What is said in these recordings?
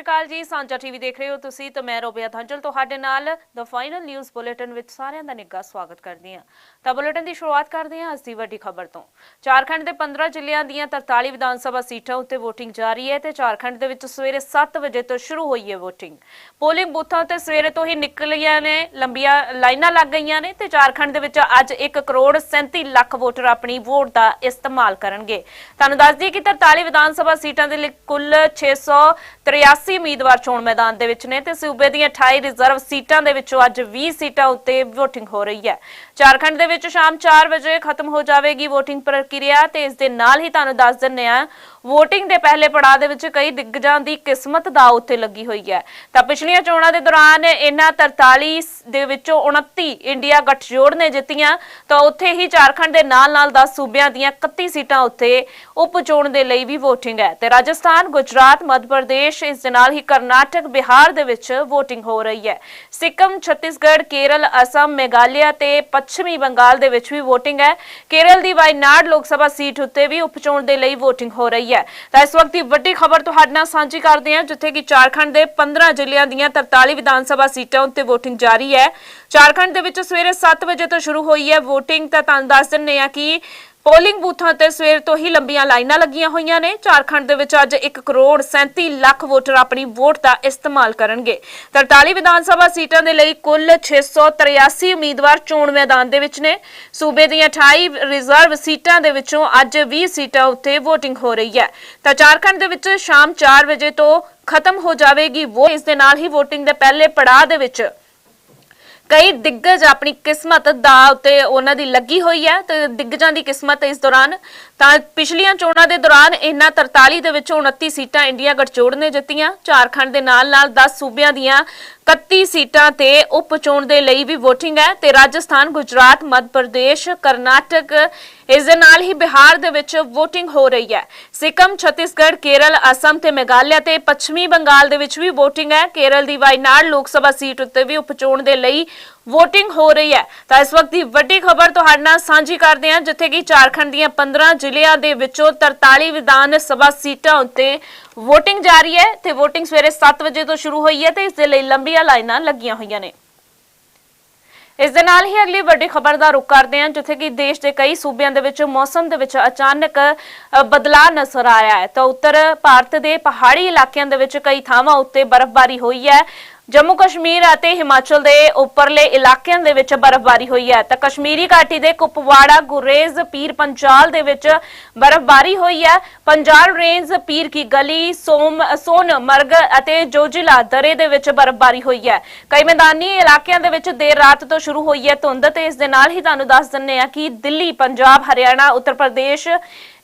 ਸਤਿ ਸ਼੍ਰੀ ਅਕਾਲ ਜੀ, ਸਾਂਝਾ ਟੀਵੀ ਦੇਖ ਰਹੇ ਹੋ ਤੁਸੀਂ ਤੇ ਮੈਂ ਰੋਬਿਆ ਧੰਜਲ। ਤੁਹਾਡੇ ਨਾਲ ਦ ਫਾਈਨਲ ਨਿਊਜ਼ ਬੁਲੇਟਿਨ ਵਿੱਚ ਸਾਰਿਆਂ ਦਾ ਨਿੱਘਾ ਸਵਾਗਤ ਕਰਦੀ ਹਾਂ। ਤਾਂ ਬੁਲੇਟਿਨ ਦੀ ਸ਼ੁਰੂਆਤ ਕਰਦੇ ਹਾਂ ਅੱਜ ਦੀ ਵੱਡੀ ਖਬਰ ਤੋਂ। ਝਾਰਖੰਡ ਦੇ 15 ਜ਼ਿਲ੍ਹਿਆਂ ਦੀਆਂ 43 ਵਿਧਾਨ ਸਭਾ ਸੀਟਾਂ ਉੱਤੇ VOTING ਜਾਰੀ ਹੈ ਤੇ ਝਾਰਖੰਡ ਦੇ ਵਿੱਚ ਸਵੇਰੇ 7 ਵਜੇ ਤੋਂ ਸ਼ੁਰੂ ਹੋਈ ਹੈ VOTING ਪੋਲਿੰਗ ਬੂਥਾਂ ਤੇ ਸਵੇਰੇ ਤੋਂ ਹੀ ਨਿਕਲੀਆਂ ਨੇ, ਲੰਬੀਆਂ ਲਾਈਨਾਂ ਲੱਗ ਗਈਆਂ ਨੇ ਤੇ ਝਾਰਖੰਡ ਦੇ ਵਿੱਚ ਅੱਜ 1 ਕਰੋੜ 37 ਲੱਖ ਵੋਟਰ ਆਪਣੀ ਵੋਟ ਦਾ ਇਸਤੇਮਾਲ ਕਰਨਗੇ। ਤੁਹਾਨੂੰ ਦੱਸ ਦਈਏ ਕਿ 43 ਵਿਧਾਨ ਸਭਾ ਸੀਟਾਂ ਦੇ ਲਈ ਕੁੱਲ 683 ਉਮੀਦਵਾਰ ਚੋਣ ਮੈਦਾਨ ਦੇ ਵਿੱਚ ਨੇ ਤੇ ਸੂਬੇ ਦੀਆਂ 28 ਰਿਜ਼ਰਵ ਸੀਟਾਂ ਦੇ ਵਿੱਚੋਂ ਅੱਜ 20 ਸੀਟਾਂ ਉੱਤੇ VOTING ਹੋ ਰਹੀ ਹੈ। ਝਾਰਖੰਡ ਦੇ ਵਿੱਚ ਸ਼ਾਮ 4 ਵਜੇ ਖਤਮ ਹੋ ਜਾਵੇਗੀ VOTING ਪ੍ਰਕਿਰਿਆ ਤੇ ਇਸ ਦੇ ਨਾਲ ਹੀ ਤੁਹਾਨੂੰ ਦੱਸ ਦਿੰਨੇ ਆ VOTING ਦੇ ਪਹਿਲੇ ਪੜਾਅ ਦੇ ਵਿੱਚ ਕਈ ਦਿੱਗਜਾਂ ਦੀ ਕਿਸਮਤ ਦਾ ਉੱਤੇ ਲੱਗੀ ਹੋਈ ਹੈ। ਤਾਂ ਪਿਛਲੀਆਂ ਚੋਣਾਂ ਦੇ ਦੌਰਾਨ ਇਹਨਾਂ 43 ਦੇ ਵਿੱਚੋਂ 29 ਇੰਡੀਆ ਗੱਠਜੋੜ ਨੇ ਜਿੱਤੀਆਂ। ਤਾਂ ਉੱਥੇ ਹੀ ਝਾਰਖੰਡ ਦੇ ਨਾਲ-ਨਾਲ 10 ਸੂਬਿਆਂ ਦੀਆਂ 31 ਸੀਟਾਂ ਉੱਤੇ ਉਪ ਚੋਣ ਦੇ ਲਈ ਵੀ VOTING ਹੈ। ਤੇ ਰਾਜਸਥਾਨ, ਗੁਜਰਾਤ, ਮੱਧ ਪ੍ਰਦੇਸ਼, ਇਸ ਦੇ ਨਾਲ ਹੀ ਕਰਨਾਟਕ, ਬਿਹਾਰ ਦੇ ਵਿੱਚ VOTING ਹੋ ਰਹੀ ਹੈ। ਸਿੱਕਮ, ਛੱਤੀਸਗੜ੍ਹ, ਕੇਰਲ, ਅਸਮ, ਮੇਘਾਲਿਆ ਤੇ ਪੱਛਮੀ ਬੰਗਾਲ ਦੇ ਵਿੱਚ ਵੀ VOTING ਹੈ। ਕੇਰਲ ਦੀ ਵਾਇਨਾਡ ਲੋਕ ਸਭਾ ਸੀਟ ਉੱਤੇ ਵੀ ਉਪ ਚੋਣ ਦੇ ਲਈ VOTING ਹੋ ਰਹੀ ਹੈ। ਤਾਂ ਇਸ ਵਕਤ ਦੀ ਵੱਡੀ ਖਬਰ ਤੁਹਾਡੇ ਨਾਲ ਸਾਂਝੀ ਕਰਦੇ ਹਾਂ, ਜਿੱਥੇ ਕਿ ਝਾਰਖੰਡ ਦੇ 15 ਜ਼ਿਲ੍ਹਿਆਂ ਦੀਆਂ 43 ਵਿਧਾਨ ਸਭਾ ਸੀਟਾਂ ਉੱਤੇ VOTING ਜਾਰੀ ਹੈ। ਝਾਰਖੰਡ ਦੇ ਵਿੱਚ ਸਵੇਰੇ 7 ਵਜੇ ਤੋਂ ਸ਼ੁਰੂ ਹੋਈ ਹੈ VOTING ਤਾਂ ਤੁਹਾਨੂੰ ਦੱਸ ਦਿੰਨੇ ਆ ਕਿ ਪੋਲਿੰਗ ਬੂਥਾਂ ਤੇ ਸਵੇਰ ਤੋਂ ਹੀ ਲੰਬੀਆਂ ਲਾਈਨਾਂ ਲੱਗੀਆਂ ਹੋਈਆਂ ਨੇ। ਝਾਰਖੰਡ ਦੇ ਵਿੱਚ ਅੱਜ 1 ਕਰੋੜ 37 ਲੱਖ ਵੋਟਰ ਆਪਣੀ ਵੋਟ ਦਾ ਇਸਤੇਮਾਲ ਕਰਨਗੇ। 43 ਵਿਧਾਨ ਸਭਾ ਸੀਟਾਂ ਦੇ ਲਈ ਕੁੱਲ 683 ਉਮੀਦਵਾਰ ਚੋਣ ਮੈਦਾਨ ਦੇ ਵਿੱਚ ਨੇ। ਸੂਬੇ ਦੀਆਂ 28 ਰਿਜ਼ਰਵ ਸੀਟਾਂ ਦੇ ਵਿੱਚੋਂ ਅੱਜ 20 ਸੀਟਾਂ ਉੱਤੇ VOTING ਹੋ ਰਹੀ ਹੈ। ਤਾਂ ਝਾਰਖੰਡ ਦੇ ਵਿੱਚ ਸ਼ਾਮ 4 ਵਜੇ ਤੋਂ ਖਤਮ ਹੋ ਜਾਵੇਗੀ ਵੋ ਇਸ ਦੇ ਨਾਲ ਹੀ VOTING ਦੇ ਪਹਿਲੇ ਪੜਾਅ ਦੇ ਵਿੱਚ ਕਈ ਦਿੱਗਜ ਆਪਣੀ ਕਿਸਮਤ ਦਾ ਉੱਤੇ ਉਹਨਾਂ ਦੀ ਲੱਗੀ ਹੋਈ ਹੈ ਤੇ ਦਿੱਗਜਾਂ ਦੀ ਕਿਸਮਤ ਇਸ ਦੌਰਾਨ। ਤਾਂ ਪਿਛਲੀਆਂ ਚੋਣਾਂ ਦੇ ਦੌਰਾਨ ਇਹਨਾਂ 43 ਦੇ ਵਿੱਚੋਂ 29 ਸੀਟਾਂ ਇੰਡੀਆ ਗਠਜੋੜ ਨੇ ਜਿੱਤੀਆਂ। ਝਾਰਖੰਡ ਦੇ ਨਾਲ-ਨਾਲ 10 ਸੂਬਿਆਂ ਦੀਆਂ 31 ਸੀਟਾਂ ਤੇ ਉਪ ਚੋਣ ਦੇ ਲਈ ਵੀ VOTING ਹੈ ਤੇ ਰਾਜਸਥਾਨ, ਗੁਜਰਾਤ, ਮੱਧ ਪ੍ਰਦੇਸ਼, ਕਰਨਾਟਕ, ਇਸ ਦੇ ਨਾਲ ਹੀ ਬਿਹਾਰ ਦੇ ਵਿੱਚ VOTING ਹੋ ਰਹੀ ਹੈ। ਸਿੱਕਮ, ਛੱਤੀਸਗੜ੍ਹ, ਕੇਰਲ, ਅਸਮ ਤੇ ਮੇਘਾਲਿਆ ਤੇ ਪੱਛਮੀ ਬੰਗਾਲ ਦੇ ਵਿੱਚ ਵੀ VOTING ਹੈ। ਕੇਰਲ ਦੀ ਵਾਇਨਾਡ ਲੋਕ ਸਭਾ ਸੀਟ ਉੱਤੇ ਵੀ ਉਪ ਚੋਣ ਦੇ ਲਈ VOTING ਹੋ ਰਹੀ ਹੈ। ਤਾਂ ਇਸ ਵਕਤ ਦੀ ਵੱਡੀ ਖਬਰ ਤੁਹਾਡੇ ਨਾਲ ਸਾਂਝੀ ਕਰਦੇ ਹਾਂ, ਜਿੱਥੇ ਕਿ ਝਾਰਖੰਡ ਦੀਆਂ 15 ਜ਼ਿਲ੍ਹਿਆਂ ਦੇ ਵਿੱਚੋਂ 43 ਵਿਧਾਨ ਸਭਾ ਸੀਟਾਂ ਉੱਤੇ VOTING ਜਾਰੀ ਹੈ ਤੇ VOTING ਸਵੇਰੇ 7 ਵਜੇ ਤੋਂ ਸ਼ੁਰੂ ਹੋਈ ਹੈ ਤੇ ਇਸ ਦੇ ਲਈ ਲੰਬੀਆਂ ਲਾਈਨਾਂ ਲੱਗੀਆਂ ਹੋਈਆਂ ਨੇ। ਇਸ ਦੇ ਨਾਲ ਹੀ ਅਗਲੀ ਵੱਡੀ ਖਬਰ ਦਾ ਰੁਖ ਕਰਦੇ ਹਾਂ, ਜਿੱਥੇ ਕਿ ਦੇਸ਼ ਦੇ ਕਈ ਸੂਬਿਆਂ ਦੇ ਵਿੱਚ ਮੌਸਮ ਦੇ ਵਿੱਚ ਅਚਾਨਕ ਬਦਲਾਅ ਨਜ਼ਰ ਆਇਆ ਹੈ। ਤਾਂ ਉੱਤਰ ਭਾਰਤ ਦੇ ਪਹਾੜੀ ਇਲਾਕਿਆਂ ਦੇ ਵਿੱਚ ਕਈ ਥਾਵਾਂ ਉੱਤੇ ਬਰਫ਼ਬਾਰੀ ਹੋਈ ਹੈ। ਜੰਮੂ ਕਸ਼ਮੀਰ ਅਤੇ ਹਿਮਾਚਲ ਦੇ ਉੱਪਰਲੇ ਇਲਾਕਿਆਂ ਦੇ ਵਿੱਚ ਬਰਫ਼ਬਾਰੀ ਹੋਈ ਹੈ। ਤਾਂ ਕਸ਼ਮੀਰੀ ਘਾਟੀ ਦੇ ਕੁਪਵਾੜਾ, ਗੁਰੇਜ਼, ਪੀਰ ਪੰਜਾਲ ਦੇ ਵਿੱਚ ਬਰਫ਼ਬਾਰੀ ਹੋਈ ਹੈ। ਪੰਜਾਲ ਰੇਂਜ, ਪੀਰ ਕੀ ਗਲੀ, ਸੋਮ, ਸੋਨ ਮਰਗ ਅਤੇ ਜੋਜਿਲਾ ਦਰੇ ਦੇ ਵਿੱਚ ਬਰਫ਼ਬਾਰੀ ਹੋਈ ਹੈ। ਕਈ ਮੈਦਾਨੀ ਇਲਾਕਿਆਂ ਦੇ ਵਿੱਚ ਦੇਰ ਰਾਤ ਤੋਂ ਸ਼ੁਰੂ ਹੋਈ ਹੈ ਧੁੰਦ ਤੇ ਇਸ ਦੇ ਨਾਲ ਹੀ ਤੁਹਾਨੂੰ ਦੱਸ ਦਿੰਨੇ ਆ ਕਿ ਦਿੱਲੀ, ਪੰਜਾਬ, ਹਰਿਆਣਾ, ਉੱਤਰ ਪ੍ਰਦੇਸ਼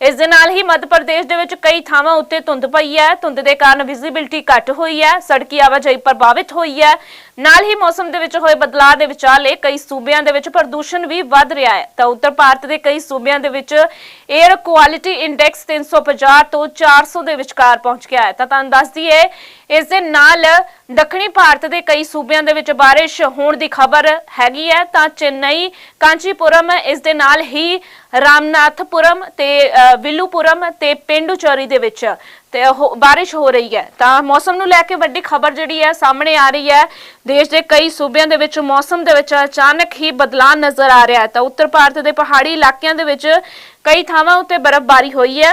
ਇਸ ਦੇ ਨਾਲ ਹੀ ਮੱਧ ਪ੍ਰਦੇਸ਼ ਦੇ ਵਿੱਚ ਕਈ ਥਾਵਾਂ ਉੱਤੇ ਧੁੰਦ ਪਈ ਹੈ। ਧੁੰਦ ਦੇ ਕਾਰਨ ਵਿਜ਼ਿਬਿਲਟੀ ਘੱਟ ਹੋਈ ਹੈ। ਸੜਕੀ ਆਵਾਜਾਈ ਪ੍ਰਭਾਵਿਤ ਹੋਈ ਹੈ। ਨਾਲ ਹੀ ਮੌਸਮ ਦੇ ਵਿੱਚ ਹੋਏ ਬਦਲਾਅ ਦੇ ਵਿਚਾਲੇ ਕਈ ਸੂਬਿਆਂ ਦੇ ਵਿੱਚ ਪ੍ਰਦੂਸ਼ਣ ਵੀ ਵੱਧ ਰਿਹਾ ਹੈ। ਤਾਂ ਉੱਤਰ ਭਾਰਤ ਦੇ ਕਈ ਸੂਬਿਆਂ ਦੇ ਵਿੱਚ 에ਅਰ ਕੁਆਲਿਟੀ ਇੰਡੈਕਸ 350 ਤੋਂ 400 ਦੇ ਵਿਚਕਾਰ ਪਹੁੰਚ ਗਿਆ ਹੈ। ਤਾਂ ਤੁਹਾਨੂੰ ਦੱਸ ਦਈਏ ਇਸ ਦੇ ਨਾਲ ਦੱਖਣੀ ਭਾਰਤ ਦੇ ਕਈ ਸੂਬਿਆਂ ਦੇ ਵਿੱਚ ਬਾਰਿਸ਼ ਹੋਣ ਦੀ ਖਬਰ ਹੈਗੀ ਹੈ। ਤਾਂ ਚੇਨਈ ਕਾਂਚੀਪੁਰਮ ਇਸ ਦੇ ਨਾਲ ਹੀ ਰਾਮਨਾਥਪੁਰਮ ਤੇ ਅ, ਵਿਲੂਪੁਰਮ ਤੇ ਪਿੰਡੂਚੇਰੀ ਦੇ ਵਿੱਚ ਤੇ ਬਾਰਿਸ਼ ਹੋ ਰਹੀ ਹੈ। ਤਾਂ ਮੌਸਮ ਨੂੰ ਲੈ ਕੇ ਵੱਡੀ ਖਬਰ ਜਿਹੜੀ ਹੈ ਸਾਹਮਣੇ ਆ ਰਹੀ ਹੈ। ਦੇਸ਼ ਦੇ ਕਈ ਸੂਬਿਆਂ ਦੇ ਵਿੱਚ ਮੌਸਮ ਦੇ ਵਿੱਚ ਅਚਾਨਕ ਹੀ ਬਦਲਾਅ ਨਜ਼ਰ ਆ ਰਿਹਾ ਹੈ। ਤਾਂ ਉੱਤਰ ਭਾਰਤ ਦੇ ਪਹਾੜੀ ਇਲਾਕਿਆਂ ਦੇ ਵਿੱਚ ਕਈ ਥਾਵਾਂ ਉੱਤੇ ਬਰਫ਼ਬਾਰੀ ਹੋਈ ਹੈ।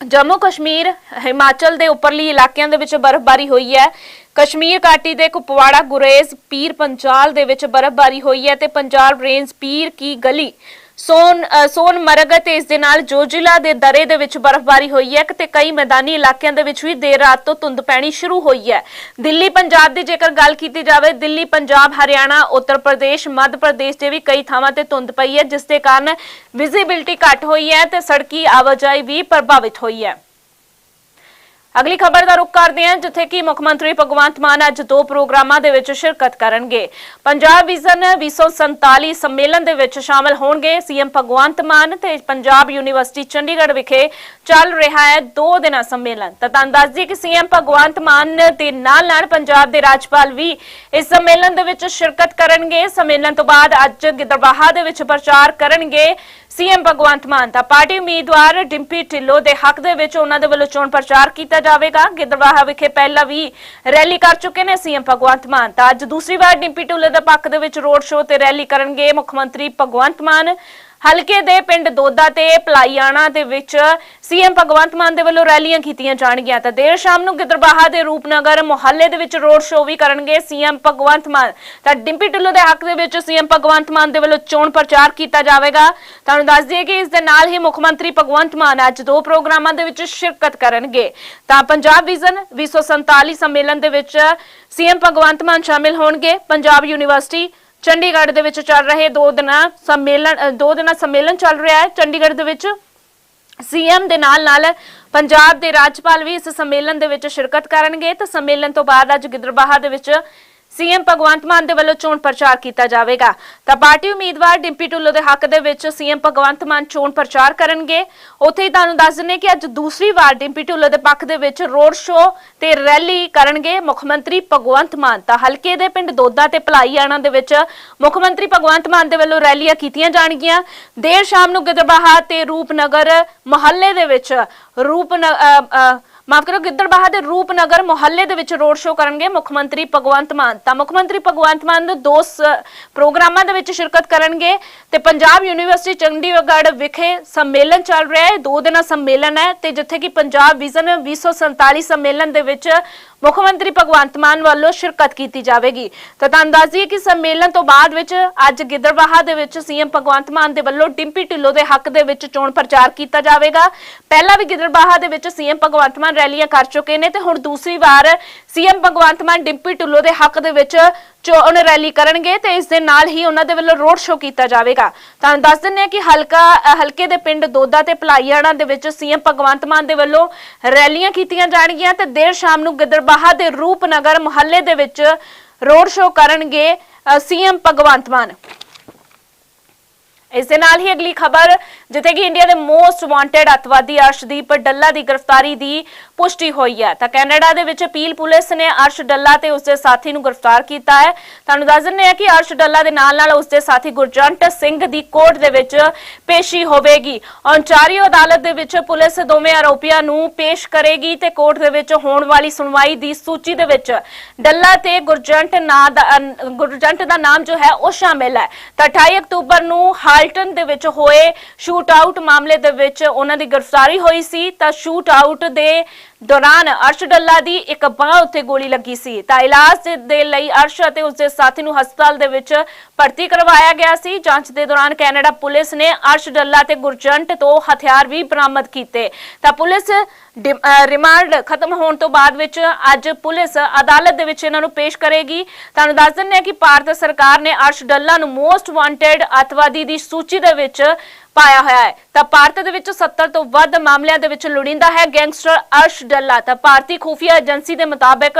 ਜੰਮੂ ਕਸ਼ਮੀਰ, ਹਿਮਾਚਲ ਦੇ ਉੱਪਰਲੀ ਇਲਾਕਿਆਂ ਦੇ ਵਿੱਚ ਬਰਫ਼ਬਾਰੀ ਹੋਈ ਹੈ। ਕਸ਼ਮੀਰ ਘਾਟੀ ਦੇ ਕੁਪਵਾੜਾ, ਗੁਰੇਜ਼, ਪੀਰ, ਪੰਚਾਲ ਦੇ ਵਿੱਚ ਬਰਫ਼ਬਾਰੀ ਹੋਈ ਹੈ ਤੇ ਪੰਜਾਬ ਰੇਂਜ, ਪੀਰ ਕੀ ਗਲੀ ਸੋਨ ਸੋਨ ਮਰਗ ਅਤੇ ਇਸ ਦੇ ਨਾਲ ਜੋਜਿਲਾ ਦੇ ਦਰੇ ਦੇ ਵਿੱਚ ਬਰਫ਼ਬਾਰੀ ਹੋਈ ਹੈ ਤੇ ਕਈ ਮੈਦਾਨੀ ਇਲਾਕਿਆਂ ਦੇ ਵਿੱਚ ਵੀ ਦੇਰ ਰਾਤ ਤੋਂ ਧੁੰਦ ਪੈਣੀ ਸ਼ੁਰੂ ਹੋਈ ਹੈ। ਦਿੱਲੀ, ਪੰਜਾਬ ਦੀ ਜੇਕਰ ਗੱਲ ਕੀਤੀ ਜਾਵੇ, ਦਿੱਲੀ, ਪੰਜਾਬ, ਹਰਿਆਣਾ, ਉੱਤਰ ਪ੍ਰਦੇਸ਼, ਮੱਧ ਪ੍ਰਦੇਸ਼ ਦੇ ਵੀ ਕਈ ਥਾਵਾਂ ਤੇ ਧੁੰਦ ਪਈ ਹੈ, ਜਿਸ ਦੇ ਕਾਰਨ ਵਿਜ਼ਿਬਿਲਟੀ ਘੱਟ ਹੋਈ ਹੈ ਤੇ ਸੜਕੀ ਆਵਾਜਾਈ ਵੀ ਪ੍ਰਭਾਵਿਤ ਹੋਈ ਹੈ। ਅਗਲੀ ਖਬਰ ਦਾ ਰੁਖ ਕਰਦੇ ਹਾਂ, ਜਿੱਥੇ ਕਿ ਮੁੱਖ ਮੰਤਰੀ ਭਗਵੰਤ ਮਾਨ ਅੱਜ ਦੋ ਪ੍ਰੋਗਰਾਮਾਂ ਦੇ ਵਿੱਚ ਸ਼ਿਰਕਤ ਕਰਨਗੇ। ਪੰਜਾਬ ਵਿਜ਼ਨ 2047 ਸੰਮੇਲਨ ਦੇ ਵਿੱਚ ਸ਼ਾਮਲ ਹੋਣਗੇ। ਸੀਐਮ ਭਗਵੰਤ ਮਾਨ ਤੇ ਪੰਜਾਬ ਯੂਨੀਵਰਸਿਟੀ ਚੰਡੀਗੜ੍ਹ ਵਿਖੇ ਚੱਲ ਰਿਹਾ ਹੈ ਦੋ ਦਿਨਾਂ ਸੰਮੇਲਨ। ਤਾਂ ਤੁਹਾਨੂੰ ਦੱਸ ਦਈਏ ਕਿ ਸੀਐਮ ਭਗਵੰਤ ਮਾਨ ਦੇ ਨਾਲ ਨਾਲ ਪੰਜਾਬ ਦੇ ਰਾਜਪਾਲ ਵੀ ਇਸ ਸੰਮੇਲਨ ਦੇ ਵਿੱਚ ਸ਼ਿਰਕਤ ਕਰਨਗੇ। ਸੰਮੇਲਨ ਤੋਂ ਬਾਅਦ ਅੱਜ ਗਿੱਦੜਬਾਹਾ ਦੇ ਵਿੱਚ ਪ੍ਰਚਾਰ ਕਰਨਗੇ। ਸੀਐਮ ਭਗਵੰਤ ਮਾਨ ਤਾਂ ਪਾਰਟੀ ਉਮੀਦਵਾਰ ਡਿੰਪੀ ਢਿੱਲੋਂ ਦੇ ਹੱਕ ਦੇ ਵਿੱਚ ਉਹਨਾਂ ਦੇ ਵੱਲੋਂ ਚੋਣ ਪ੍ਰਚਾਰ ਕੀਤਾ ਜਾਵੇਗਾ। ਗਿੱਦੜਬਾਹਾ ਵਿਖੇ ਪਹਿਲਾਂ ਵੀ ਰੈਲੀ ਕਰ ਚੁੱਕੇ ਨੇ ਸੀਐਮ ਭਗਵੰਤ ਮਾਨ ਤਾਂ ਅੱਜ ਦੂਸਰੀ ਵਾਰ ਡਿੰਪੀ ਢਿੱਲੋਂ ਦੇ ਪੱਖ ਦੇ ਵਿੱਚ ਰੋਡ ਸ਼ੋਅ ਤੇ ਰੈਲੀ ਕਰਨਗੇ ਮੁੱਖ ਮੰਤਰੀ ਭਗਵੰਤ ਮਾਨ। ਹਲਕੇ ਦੇ ਪਿੰਡ ਦੋਦਾ ਤੇ ਪਲਾਈਆਣਾ ਦੇ ਵਿੱਚ ਸੀਐਮ ਭਗਵੰਤ ਮਾਨ ਦੇ ਵੱਲੋਂ ਰੈਲੀਆਂ ਕੀਤੀਆਂ ਜਾਣਗੀਆਂ ਤਾਂ ਦੇਰ ਸ਼ਾਮ ਨੂੰ ਗਿੱਦੜਬਾਹਾ ਦੇ ਰੂਪਨਗਰ ਮੁਹੱਲੇ ਦੇ ਵਿੱਚ ਰੋਡ ਸ਼ੋਅ ਵੀ ਕਰਨਗੇ ਸੀਐਮ ਭਗਵੰਤ ਮਾਨ। ਤਾਂ ਡਿੰਪੀ ਢਿੱਲੋਂ ਦੇ ਹੱਕ ਦੇ ਵਿੱਚ ਸੀਐਮ ਭਗਵੰਤ ਮਾਨ ਦੇ ਵੱਲੋਂ ਚੋਣ ਪ੍ਰਚਾਰ ਕੀਤਾ ਜਾਵੇਗਾ। ਤੁਹਾਨੂੰ ਦੱਸ ਦਈਏ ਕਿ ਇਸ ਦੇ ਨਾਲ ਹੀ ਮੁੱਖ ਮੰਤਰੀ ਭਗਵੰਤ ਮਾਨ ਅੱਜ ਦੋ ਪ੍ਰੋਗਰਾਮਾਂ ਦੇ ਵਿੱਚ ਸ਼ਿਰਕਤ ਕਰਨਗੇ। ਤਾਂ ਪੰਜਾਬ ਵਿਜ਼ਨ 247 ਸੰਮੇਲਨ ਦੇ ਵਿੱਚ ਸੀਐਮ ਭਗਵੰਤ ਮਾਨ ਸ਼ਾਮਿਲ ਹੋਣਗੇ। ਪੰਜਾਬ ਯੂਨੀਵਰਸਿਟੀ ਚੰਡੀਗੜ੍ਹ ਦੇ ਵਿੱਚ ਚੱਲ ਰਹੇ ਦੋ ਦਿਨਾਂ ਸੰਮੇਲਨ ਦੋ ਦਿਨਾਂ ਸੰਮੇਲਨ ਚੱਲ ਰਿਹਾ ਹੈ ਚੰਡੀਗੜ੍ਹ ਦੇ ਵਿੱਚ। ਸੀਐਮ ਦੇ ਨਾਲ ਨਾਲ ਪੰਜਾਬ ਦੇ ਰਾਜਪਾਲ ਵੀ ਇਸ ਸੰਮੇਲਨ ਦੇ ਵਿੱਚ ਸ਼ਿਰਕਤ ਕਰਨਗੇ। ਤੇ ਸੰਮੇਲਨ ਤੋਂ ਬਾਅਦ ਅੱਜ ਗਿੱਦੜਬਾਹਾ ਦੇ ਵਿੱਚ ਸੀਐਮ ਭਗਵੰਤ ਮਾਨ ਦੇ ਵੱਲੋਂ ਚੋਣ ਪ੍ਰਚਾਰ ਕੀਤਾ ਜਾਵੇਗਾ। ਤਾਂ ਪਾਰਟੀ ਉਮੀਦਵਾਰ ਡਿੰਪੀ ਢਿੱਲੋਂ ਦੇ ਹੱਕ ਦੇ ਵਿੱਚ ਸੀਐਮ ਭਗਵੰਤ ਮਾਨ ਚੋਣ ਪ੍ਰਚਾਰ ਕਰਨਗੇ। ਉੱਥੇ ਹੀ ਤੁਹਾਨੂੰ ਦੱਸ ਦਿੰਨੇ ਕਿ ਅੱਜ ਦੂਸਰੀ ਵਾਰ ਡਿੰਪੀ ਢਿੱਲੋਂ ਦੇ ਪੱਖ ਦੇ ਵਿੱਚ ਰੋਡ ਸ਼ੋਅ ਤੇ ਰੈਲੀ ਕਰਨਗੇ ਮੁੱਖ ਮੰਤਰੀ ਭਗਵੰਤ ਮਾਨ। ਤਾਂ ਹਲਕੇ ਦੇ ਪਿੰਡ ਦੋਦਾ ਤੇ ਭਲਾਈਆਣਾ ਦੇ ਵਿੱਚ ਮੁੱਖ ਮੰਤਰੀ ਭਗਵੰਤ ਮਾਨ ਦੇ ਵੱਲੋਂ ਰੈਲੀਆਂ ਕੀਤੀਆਂ ਜਾਣਗੀਆਂ। ਦੇਰ ਸ਼ਾਮ ਨੂੰ ਗਿੱਦੜਬਾਹਾ ਤੇ ਰੂਪਨਗਰ ਮੁਹੱਲੇ ਦੇ ਵਿੱਚ ਰੂਪ ਮਾਫ ਕਰੋ ਗਿੱਦੜਬਾਹਾ ਦੇ ਰੂਪਨਗਰ ਮੁਹੱਲੇ ਦੇ ਵਿੱਚ ਰੋਡ ਸ਼ੋਅ ਕਰਨਗੇ ਮੁੱਖ ਮੰਤਰੀ ਭਗਵੰਤ ਮਾਨ। ਤਾਂ ਮੁੱਖ ਮੰਤਰੀ ਭਗਵੰਤ ਮਾਨ ਦੇ ਦੋ ਪ੍ਰੋਗਰਾਮਾਂ ਦੇ ਵਿੱਚ ਸ਼ਿਰਕਤ ਕਰਨਗੇ। ਤੇ ਪੰਜਾਬ ਯੂਨੀਵਰਸਿਟੀ ਚੰਡੀਗੜ੍ਹ ਵਿਖੇ ਸੰਮੇਲਨ ਚੱਲ ਰਿਹਾ ਹੈ। ਦੋ ਦਿਨਾਂ ਸੰਮੇਲਨ ਹੈ ਤੇ ਜਿੱਥੇ ਕਿ ਪੰਜਾਬ ਵਿਜ਼ਨ 247 ਸੰਮੇਲਨ ਦੇ ਵਿੱਚ ਮੁੱਖ ਮੰਤਰੀ ਭਗਵੰਤ ਮਾਨ ਵੱਲੋਂ ਸ਼ਿਰਕਤ ਕੀਤੀ ਜਾਵੇਗੀ। ਤਾਂ ਤੁਹਾਨੂੰ ਦੱਸ ਦਈਏ ਕਿ ਸੰਮੇਲਨ ਤੋਂ ਬਾਅਦ ਵਿੱਚ ਅੱਜ ਗਿੱਦੜਬਾਹਾ ਦੇ ਵਿੱਚ ਸੀਐਮ ਭਗਵੰਤ ਮਾਨ ਦੇ ਵੱਲੋਂ ਡਿੰਪੀ ਢਿੱਲੋਂ ਦੇ ਹੱਕ ਦੇ ਵਿੱਚ ਚੋਣ ਪ੍ਰਚਾਰ ਕੀਤਾ ਜਾਵੇਗਾ। ਪਹਿਲਾਂ ਵੀ ਗਿੱਦੜਬਾਹਾ ਦੇ ਵਿੱਚ ਸੀਐਮ ਭਗਵੰਤ ਮਾਨ ਰੈਲੀਆਂ ਕਰ ਚੁੱਕੇ ਨੇ ਤੇ ਹੁਣ ਦੂਸਰੀ ਵਾਰ ਸੀਐਮ ਭਗਵੰਤ ਮਾਨ ਡਿੰਪੀ ਢਿੱਲੋਂ ਦੇ ਹੱਕ ਦੇ ਵਿੱਚ ਚੋਣ ਰੈਲੀ ਕਰਨਗੇ ਤੇ ਇਸ ਦੇ ਨਾਲ ਹੀ ਉਹਨਾਂ ਦੇ ਵੱਲੋਂ ਰੋਡ ਸ਼ੋਅ ਕੀਤਾ ਜਾਵੇਗਾ। ਤੁਹਾਨੂੰ ਦੱਸ ਦਿੰਦੇ ਹਾਂ ਕਿ ਹਲਕਾ, ਹਲਕੇ ਦੇ ਪਿੰਡ ਦੋਦਾ ਤੇ ਭਲਾਈਆਣਾ ਦੇ ਵਿੱਚ ਸੀਐਮ ਭਗਵੰਤ ਮਾਨ ਦੇ ਵੱਲੋਂ ਰੈਲੀਆਂ ਕੀਤੀਆਂ ਜਾਣਗੀਆਂ ਤੇ ਦੇਰ ਸ਼ਾਮ ਨੂੰ ਗਿੱਦੜਬਾਹਾ ਦੇ ਰੂਪਨਗਰ ਮੁਹੱਲੇ ਦੇ ਵਿੱਚ ਰੋਡ ਸ਼ੋਅ ਕਰਨਗੇ ਸੀਐਮ ਭਗਵੰਤ ਮਾਨ। ਇਸ ਦੇ ਨਾਲ ਹੀ ਅਗਲੀ ਖਬਰ, ਜਿੱਥੇ ਕਿ ਇੰਡੀਆ ਦੇ ਮੋਸਟ ਵਾਂਟਡ ਅਤਵਾਦੀ ਅਰਸ਼ਦੀਪ ਡੱਲਾ ਦੀ ਗ੍ਰਿਫਤਾਰੀ ਦੀ ਪੁਸ਼ਟੀ ਹੋਈ ਹੈ। ਤਾਂ ਕੈਨੇਡਾ ਦੇ ਵਿੱਚ ਅਪੀਲ ਪੁਲਿਸ ਨੇ ਅਰਸ਼ ਡੱਲਾ ਤੇ ਉਸਦੇ ਸਾਥੀ ਨੂੰ ਗ੍ਰਿਫਤਾਰ ਕੀਤਾ ਹੈ। ਤੁਹਾਨੂੰ ਦੱਸ ਦਿੰਦੇ ਹਾਂ ਕਿ ਅਰਸ਼ ਡੱਲਾ ਦੇ ਨਾਲ ਨਾਲ ਉਸਦੇ ਸਾਥੀ ਗੁਰਜੰਟ ਸਿੰਘ ਦੀ ਕੋਰਟ ਦੇ ਵਿੱਚ ਪੇਸ਼ੀ ਹੋਵੇਗੀ। ਔਨਟਾਰੀਓ ਅਦਾਲਤ ਦੇ ਵਿੱਚ ਪੁਲਿਸ ਦੋਵੇਂ ਆਰੋਪੀਆਂ ਨੂੰ ਪੇਸ਼ ਕਰੇਗੀ ਤੇ ਕੋਰਟ ਦੇ ਵਿੱਚ ਹੋਣ ਵਾਲੀ ਸੁਣਵਾਈ ਦੀ ਸੂਚੀ ਦੇ ਵਿੱਚ ਡੱਲਾ ਤੇ ਗੁਰਜੰਟ ਨਾਂ ਦਾ ਗੁਰਜੰਟ ਦਾ ਨਾਮ ਜੋ ਹੈ ਉਹ ਸ਼ਾਮਿਲ ਹੈ। ਤਾਂ 28 ਅਕਤੂਬਰ ਨੂੰ ਹਾਲਟਨ ਦੇ ਵਿੱਚ ਹੋਏ ਸ਼ੂਟ ਆਊਟ ਮਾਮਲੇ ਦੇ ਵਿੱਚ ਉਹਨਾਂ ਦੀ ਗ੍ਰਿਫਤਾਰੀ ਹੋਈ ਸੀ। ਤਾਂ ਸ਼ੂਟ ਆਊਟ ਦੇ ਦੌਰਾਨ ਅਰਸ਼ ਡੱਲਾ ਦੀ ਇੱਕ ਬਾਹ ਉੱਤੇ ਗੋਲੀ ਲੱਗੀ ਸੀ। ਤਾਂ ਇਲਾਜ ਦੇ- ਲਈ ਅਰਸ਼ ਅਤੇ ਉਸਦੇ ਸਾਥੀ ਨੂੰ ਹਸਪਤਾਲ ਦੇ ਵਿੱਚ ਭਰਤੀ ਕਰਵਾਇਆ ਗਿਆ ਸੀ। ਜਾਂਚ ਦੇ ਦੌਰਾਨ ਕੈਨੇਡਾ ਪੁਲਿਸ ਨੇ ਅਰਸ਼ ਡੱਲਾ ਤੇ ਗੁਰਜੰਟ ਤੋਂ ਹਥਿਆਰ ਵੀ ਬਰਾਮਦ ਕੀਤੇ। ਤਾਂ ਪੁਲਿਸ ਰਿਮਾਂਡ ਖਤਮ ਹੋਣ ਤੋਂ ਬਾਅਦ ਵਿੱਚ ਅੱਜ ਪੁਲਿਸ ਅਦਾਲਤ ਦੇ ਵਿੱਚ ਇਹਨਾਂ ਨੂੰ ਪੇਸ਼ ਕਰੇਗੀ। ਤੁਹਾਨੂੰ ਦੱਸ ਦਿੰਦੇ ਹਾਂ ਕਿ ਭਾਰਤ ਸਰਕਾਰ ਨੇ ਅਰਸ਼ ਡੱਲਾ ਨੂੰ ਮੋਸਟ ਵਾਂਟਡ ਅਤਵਾਦੀ ਦੀ ਸੂਚੀ ਦੇ ਵਿੱਚ ਪਾਇਆ ਹੋਇਆ ਹੈ। ਤਾਂ ਭਾਰਤ ਦੇ ਵਿੱਚ 70 ਤੋਂ ਵੱਧ ਮਾਮਲਿਆਂ ਦੇ ਵਿੱਚ ਲੋੜੀਂਦਾ ਹੈ ਗੈਂਗਸਟਰ ਅਰਸ਼ ਡੱਲਾ। ਤਾਂ ਭਾਰਤੀ ਖੂਫੀਆ ਏਜੰਸੀ ਦੇ ਮੁਤਾਬਕ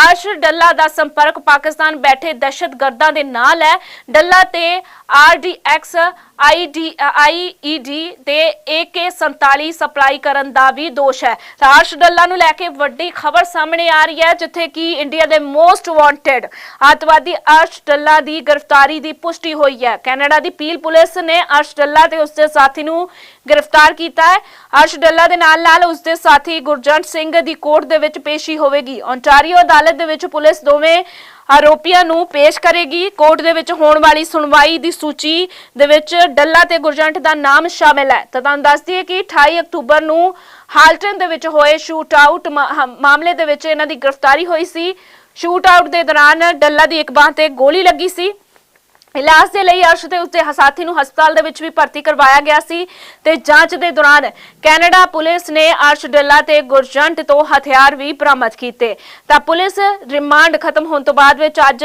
ਅਰਸ਼ ਡੱਲਾ ਦਾ ਸੰਪਰਕ ਪਾਕਿਸਤਾਨ ਬੈਠੇ ਦਹਿਸ਼ਤਗਰਦਾਂ ਦੇ ਨਾਲ ਹੈ। ਡੱਲਾ ਤੇ ਆਰਡੀਐਕਸ ਆਈਡੀ ਆਈਈਡੀ ਤੇ AK47 ਸਪਲਾਈ ਕਰਨ ਦਾ ਵੀ ਦੋਸ਼ ਹੈ। ਤਾਂ ਅਰਸ਼ ਡੱਲਾ ਨੂੰ ਲੈ ਕੇ ਵੱਡੀ ਖਬਰ ਸਾਹਮਣੇ ਆ ਰਹੀ ਹੈ, ਜਿੱਥੇ ਕਿ ਇੰਡੀਆ ਦੇ ਮੋਸਟ ਵਾਂਟਡ ਅੱਤਵਾਦੀ ਅਰਸ਼ ਡੱਲਾ ਦੀ ਗ੍ਰਿਫਤਾਰੀ ਦੀ ਪੁਸ਼ਟੀ ਹੋਈ ਹੈ। ਕੈਨੇਡਾ ਦੀ ਪੀਲ ਪੁਲਿਸ ਨੇ ਅਰਸ਼ ਡੱਲਾ ਤੇ ਉਸਦੇ ਸਾਥੀ ਨੂੰ ਗ੍ਰਿਫਤਾਰ ਕੀਤਾ ਹੈ। ਅਰਸ਼ ਡੱਲਾ ਦੇ ਨਾਲ ਨਾਲ ਉਸਦੇ ਸਾਥੀ ਗੁਰਜੰਟ ਸਿੰਘ ਦੀ ਕੋਰਟ ਦੇ ਵਿੱਚ ਪੇਸ਼ੀ ਹੋਵੇਗੀ। ਓਨਟਾਰੀਓ ਅਦਾਲਤ ਦੇ ਵਿੱਚ ਪੁਲਿਸ ਦੋਵੇਂ ਆਰੋਪੀਆਂ ਨੂੰ ਪੇਸ਼ ਕਰੇਗੀ। ਕੋਰਟ ਦੇ ਵਿੱਚ ਹੋਣ ਵਾਲੀ ਸੁਣਵਾਈ ਦੀ ਸੂਚੀ ਦੇ ਵਿੱਚ ਡੱਲਾ ਤੇ ਗੁਰਜੰਟ ਦਾ ਨਾਮ ਸ਼ਾਮਿਲ ਹੈ। ਤਾਂ ਤੁਹਾਨੂੰ ਦੱਸ ਦਈਏ ਕਿ 28 ਅਕਤੂਬਰ ਨੂੰ ਹਾਲਟਨ ਦੇ ਵਿੱਚ ਹੋਏ ਸ਼ੂਟ ਆਊਟ ਮਾਮਲੇ ਦੇ ਵਿੱਚ ਇਹਨਾਂ ਦੀ ਗ੍ਰਿਫਤਾਰੀ ਹੋਈ ਸੀ। ਸ਼ੂਟ ਆਊਟ ਦੇ ਦੌਰਾਨ ਡੱਲਾ ਦੀ ਇੱਕ ਬਾਹ ਤੇ ਗੋਲੀ ਲੱਗੀ ਸੀ। ਇਲਾਜ ਦੇ ਲਈ ਅਰਸ਼ ਤੇ ਉਸਦੇ ਸਾਥੀ ਨੂੰ ਹਸਪਤਾਲ ਦੇ ਵਿੱਚ ਵੀ ਭਰਤੀ ਕਰਵਾਇਆ ਗਿਆ ਸੀ ਤੇ ਜਾਂਚ ਦੇ ਦੌਰਾਨ ਕੈਨੇਡਾ ਪੁਲਿਸ ਨੇ ਅਰਸ਼ ਡੱਲਾ ਤੇ ਗੁਰਜੰਟ ਤੋਂ ਹਥਿਆਰ ਵੀ ਬਰਾਮਦ ਕੀਤੇ। ਤਾਂ ਪੁਲਿਸ ਰਿਮਾਂਡ ਖਤਮ ਹੋਣ ਤੋਂ ਬਾਅਦ ਵਿੱਚ ਅੱਜ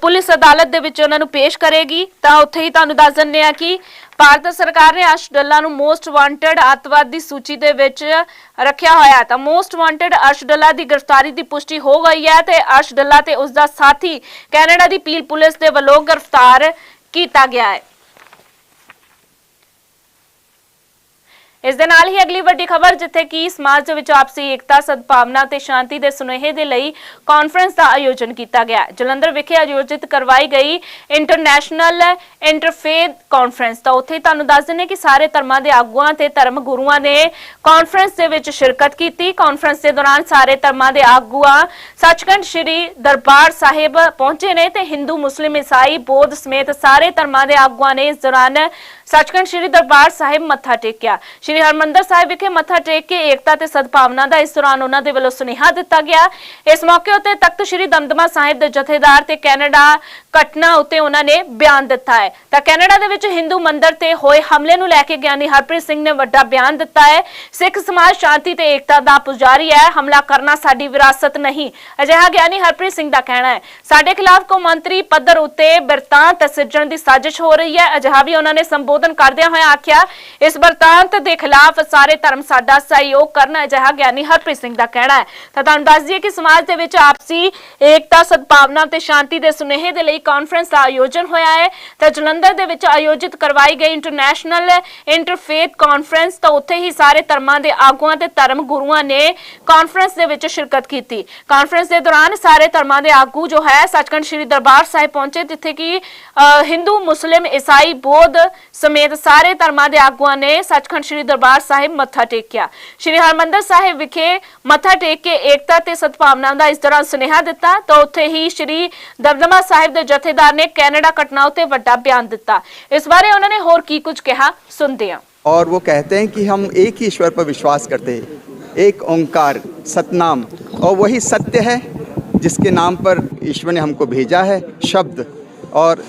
ਪੁਲਿਸ ਅਦਾਲਤ ਦੇ ਵਿੱਚ ਉਹਨਾਂ ਨੂੰ ਪੇਸ਼ ਕਰੇਗੀ। ਤਾਂ ਉੱਥੇ ਹੀ ਤੁਹਾਨੂੰ ਦੱਸ ਦਿੰਦੇ ਆ ਕਿ ਭਾਰਤ ਸਰਕਾਰ ਨੇ ਅਰਸ਼ ਡੱਲਾ ਨੂੰ ਮੋਸਟ ਵਾਂਟਡ ਅੱਤਵਾਦ ਦੀ ਸੂਚੀ ਦੇ ਵਿੱਚ ਰੱਖਿਆ ਹੋਇਆ ਤਾਂ ਮੋਸਟ ਵਾਂਟਡ ਅਰਸ਼ ਡੱਲਾ ਦੀ ਗ੍ਰਿਫਤਾਰੀ ਦੀ ਪੁਸ਼ਟੀ ਹੋ ਗਈ ਹੈ ਤੇ ਅਰਸ਼ ਡੱਲਾ ਤੇ ਉਸ ਦਾ ਸਾਥੀ ਕੈਨੇਡਾ ਦੀ ਪੀਲ ਪੁਲਿਸ ਦੇ ਵੱਲੋਂ ਗ੍ਰਿਫਤਾਰ ਕੀਤਾ ਗਿਆ ਹੈ। ਇਸ ਦੇ ਨਾਲ ਹੀ ਅਗਲੀ ਵੱਡੀ ਖਬਰ, ਜਿੱਥੇ ਕਿ ਸਮਾਜ ਦੇ ਵਿੱਚ ਆਪਸੀ ਏਕਤਾ, ਸਦਭਾਵਨਾ ਤੇ ਸ਼ਾਂਤੀ ਦੇ ਸੁਨੇਹੇ ਦੇ ਲਈ ਕਾਨਫਰੰਸ ਦਾ ਆਯੋਜਨ ਕੀਤਾ ਗਿਆ। ਜਲੰਧਰ ਵਿਖੇ ਆਯੋਜਿਤ ਕਰਵਾਈ ਗਈ ਇੰਟਰਨੈਸ਼ਨਲ ਇੰਟਰਫੇਥ ਕਾਨਫਰੰਸ ਤਾਂ ਉੱਥੇ ਤੁਹਾਨੂੰ ਦੱਸ ਦਿੰਦੇ ਕਿ ਸਾਰੇ ਧਰਮਾਂ ਦੇ ਆਗੂਆਂ ਤੇ ਧਰਮ ਗੁਰੂਆਂ ਨੇ ਕਾਨਫਰੰਸ ਦੇ ਵਿੱਚ ਸ਼ਿਰਕਤ ਕੀਤੀ। ਕਾਨਫਰੰਸ ਦੇ ਦੌਰਾਨ ਸਾਰੇ ਧਰਮਾਂ ਦੇ ਆਗੂਆਂ ਸੱਚਖੰਡ ਸ੍ਰੀ ਦਰਬਾਰ ਸਾਹਿਬ ਪਹੁੰਚੇ ਨੇ ਤੇ ਹਿੰਦੂ, ਮੁਸਲਿਮ, ਈਸਾਈ, ਬੋਧ ਸਮੇਤ ਸਾਰੇ ਧਰਮਾਂ ਦੇ ਆਗੂਆਂ ਨੇ ਇਸ ਦੌਰਾਨ ਸੱਚਖੰਡ ਸ੍ਰੀ ਦਰਬਾਰ ਸਾਹਿਬ ਮੱਥਾ ਟੇਕਿਆ। ਸ੍ਰੀ ਹਰਮੰਦਰ ਸਾਹਿਬ ਵਿਖੇ ਮੱਥਾ ਟੇਕ ਕੇ ਏਕਤਾ ਤੇ ਸਦਭਾਵਨਾ ਦਾ ਇਸ ਦੌਰਾਨ ਉਹਨਾਂ ਦੇ ਵੱਲੋਂ ਸੁਨੇਹਾ ਦਿੱਤਾ ਗਿਆ। ਇਸ ਮੌਕੇ ਉੱਤੇ ਤਖਤ ਸ੍ਰੀ ਦਮਦਮਾ ਸਾਹਿਬ ਦੇ ਜਥੇਦਾਰ ਤੇ ਕੈਨੇਡਾ ਘਟਨਾ ਉੱਤੇ ਉਹਨਾਂ ਨੇ ਬਿਆਨ ਦਿੱਤਾ ਹੈ। ਤਾਂ ਕੈਨੇਡਾ ਦੇ ਵਿੱਚ ਹਿੰਦੂ ਮੰਦਿਰ ਤੇ ਹੋਏ ਹਮਲੇ ਨੂੰ ਲੈ ਕੇ ਗਿਆਨੀ ਹਰਪ੍ਰੀਤ ਸਿੰਘ ਨੇ ਵੱਡਾ ਬਿਆਨ ਦਿੱਤਾ ਹੈ। ਸਿੱਖ ਸਮਾਜ ਸ਼ਾਂਤੀ ਤੇ ਏਕਤਾ ਦਾ ਪੁਜਾਰੀ ਹੈ। ਹਮਲਾ ਕਰਨਾ ਸਾਡੀ ਵਿਰਾਸਤ ਨਹੀਂ। ਅਜਿਹਾ ਗਿਆਨੀ ਹਰਪ੍ਰੀਤ ਸਿੰਘ ਦਾ ਕਹਿਣਾ ਹੈ। ਸਾਡੇ ਖਿਲਾਫ ਕੌਮਾਂਤਰੀ ਪੱਧਰ ਉੱਤੇ ਬਿਰਤਾਂਤ ਸਿਰਜਣ ਦੀ ਸਾਜ਼ਿਸ਼ ਹੋ ਰਹੀ ਹੈ। ਅਜਿਹਾ ਵੀ ਉਹਨਾਂ ਨੇ ਸੰਬੋਧਨ ਕਰਦਿਆਂ ਹੋਇਆ ਆਖਿਆ, ਇਸ ਬਿਰਤਾਂਤ ਦੇ ਖਿਲਾਫ ਸਾਰੇ ਧਰਮ ਸਾਡਾ ਸਹਿਯੋਗ ਕਰਨ ਅਜਿਹਾ ਗਿਆਨੀ ਹਰਪ੍ਰੀਤ ਸਿੰਘ ਦਾ ਕਹਿਣਾ ਹੈ। ਤਾਂ ਤੁਹਾਨੂੰ ਦੱਸ ਦਈਏ ਕਿ ਸਮਾਜ ਦੇ ਵਿੱਚ ਆਪਸੀ ਏਕਤਾ, ਸਦਭਾਵਨਾ ਤੇ ਸ਼ਾਂਤੀ ਦੇ ਸੁਨੇਹੇ ਦੇ ਲਈ ਕਾਨਫਰੰਸ ਦਾ ਆਯੋਜਨ ਹੋਇਆ ਹੈ। ਤਾਂ ਜਲੰਧਰ ਦੇ ਵਿੱਚ ਆਯੋਜਿਤ ਕਰਵਾਈ ਗਈ ਇੰਟਰਨੈਸ਼ਨਲ ਇੰਟਰਫੇਥ ਕਾਨਫਰੰਸ ਤਾਂ ਉੱਥੇ ਹੀ ਸਾਰੇ ਧਰਮਾਂ ਦੇ ਆਗੂਆਂ ਤੇ ਧਰਮ ਗੁਰੂਆਂ ਨੇ ਕਾਨਫਰੰਸ ਦੇ ਵਿੱਚ ਸ਼ਿਰਕਤ ਕੀਤੀ। ਕਾਨਫਰੰਸ ਦੇ ਦੌਰਾਨ ਸਾਰੇ ਧਰਮਾਂ ਦੇ ਆਗੂ ਜੋ ਹੈ, ਸੱਚਖੰਡ ਸ੍ਰੀ ਦਰਬਾਰ ਸਾਹਿਬ ਪਹੁੰਚੇ, ਜਿੱਥੇ ਕਿ ਹਿੰਦੂ, ਮੁਸਲਿਮ, ਈਸਾਈ, ਬੋਧ ਸਮੇਤ ਸਾਰੇ ਧਰਮਾਂ ਦੇ ਆਗੂਆਂ ਨੇ ਸੱਚਖੰਡ ਸ੍ਰੀ ਦਰਬਾਰ ਸਾਹਿਬ ਮੱਥਾ ਟੇਕਿਆ ਸ੍ਰੀ ਹਰਮੰਦਰ ਸਾਹਿਬ ਵਿਖੇ ਮੱਥਾ ਟੇਕ ਕੇ ਏਕਤਾ ਤੇ ਸਦਭਾਵਨਾ ਦਾ ਇਸ ਦੌਰਾਨ ਸੁਨੇਹਾ ਦਿੱਤਾ ਤਾਂ ਉੱਥੇ ਹੀ ਸ੍ਰੀ ਦਮਦਮਾ ਸਾਹਿਬ ਦੇ ਜਥੇਦਾਰ ਨੇ ਕੈਨੇਡਾ ਘਟਨਾ ਉੱਤੇ ਵੱਡਾ ਬਿਆਨ ਦਿੱਤਾ ਇਸ ਬਾਰੇ ਉਹਨਾਂ ਨੇ ਹੋਰ ਕੀ ਕੁਝ ਕਿਹਾ ਸੁਣਦੇ ਹਾਂ और वो कहते हैं कि हम एक ही ईश्वर पर विश्वास करते हैं एक ओंकार सतनाम और वही सत्य है जिसके नाम पर ईश्वर ने हमको भेजा है शब्द और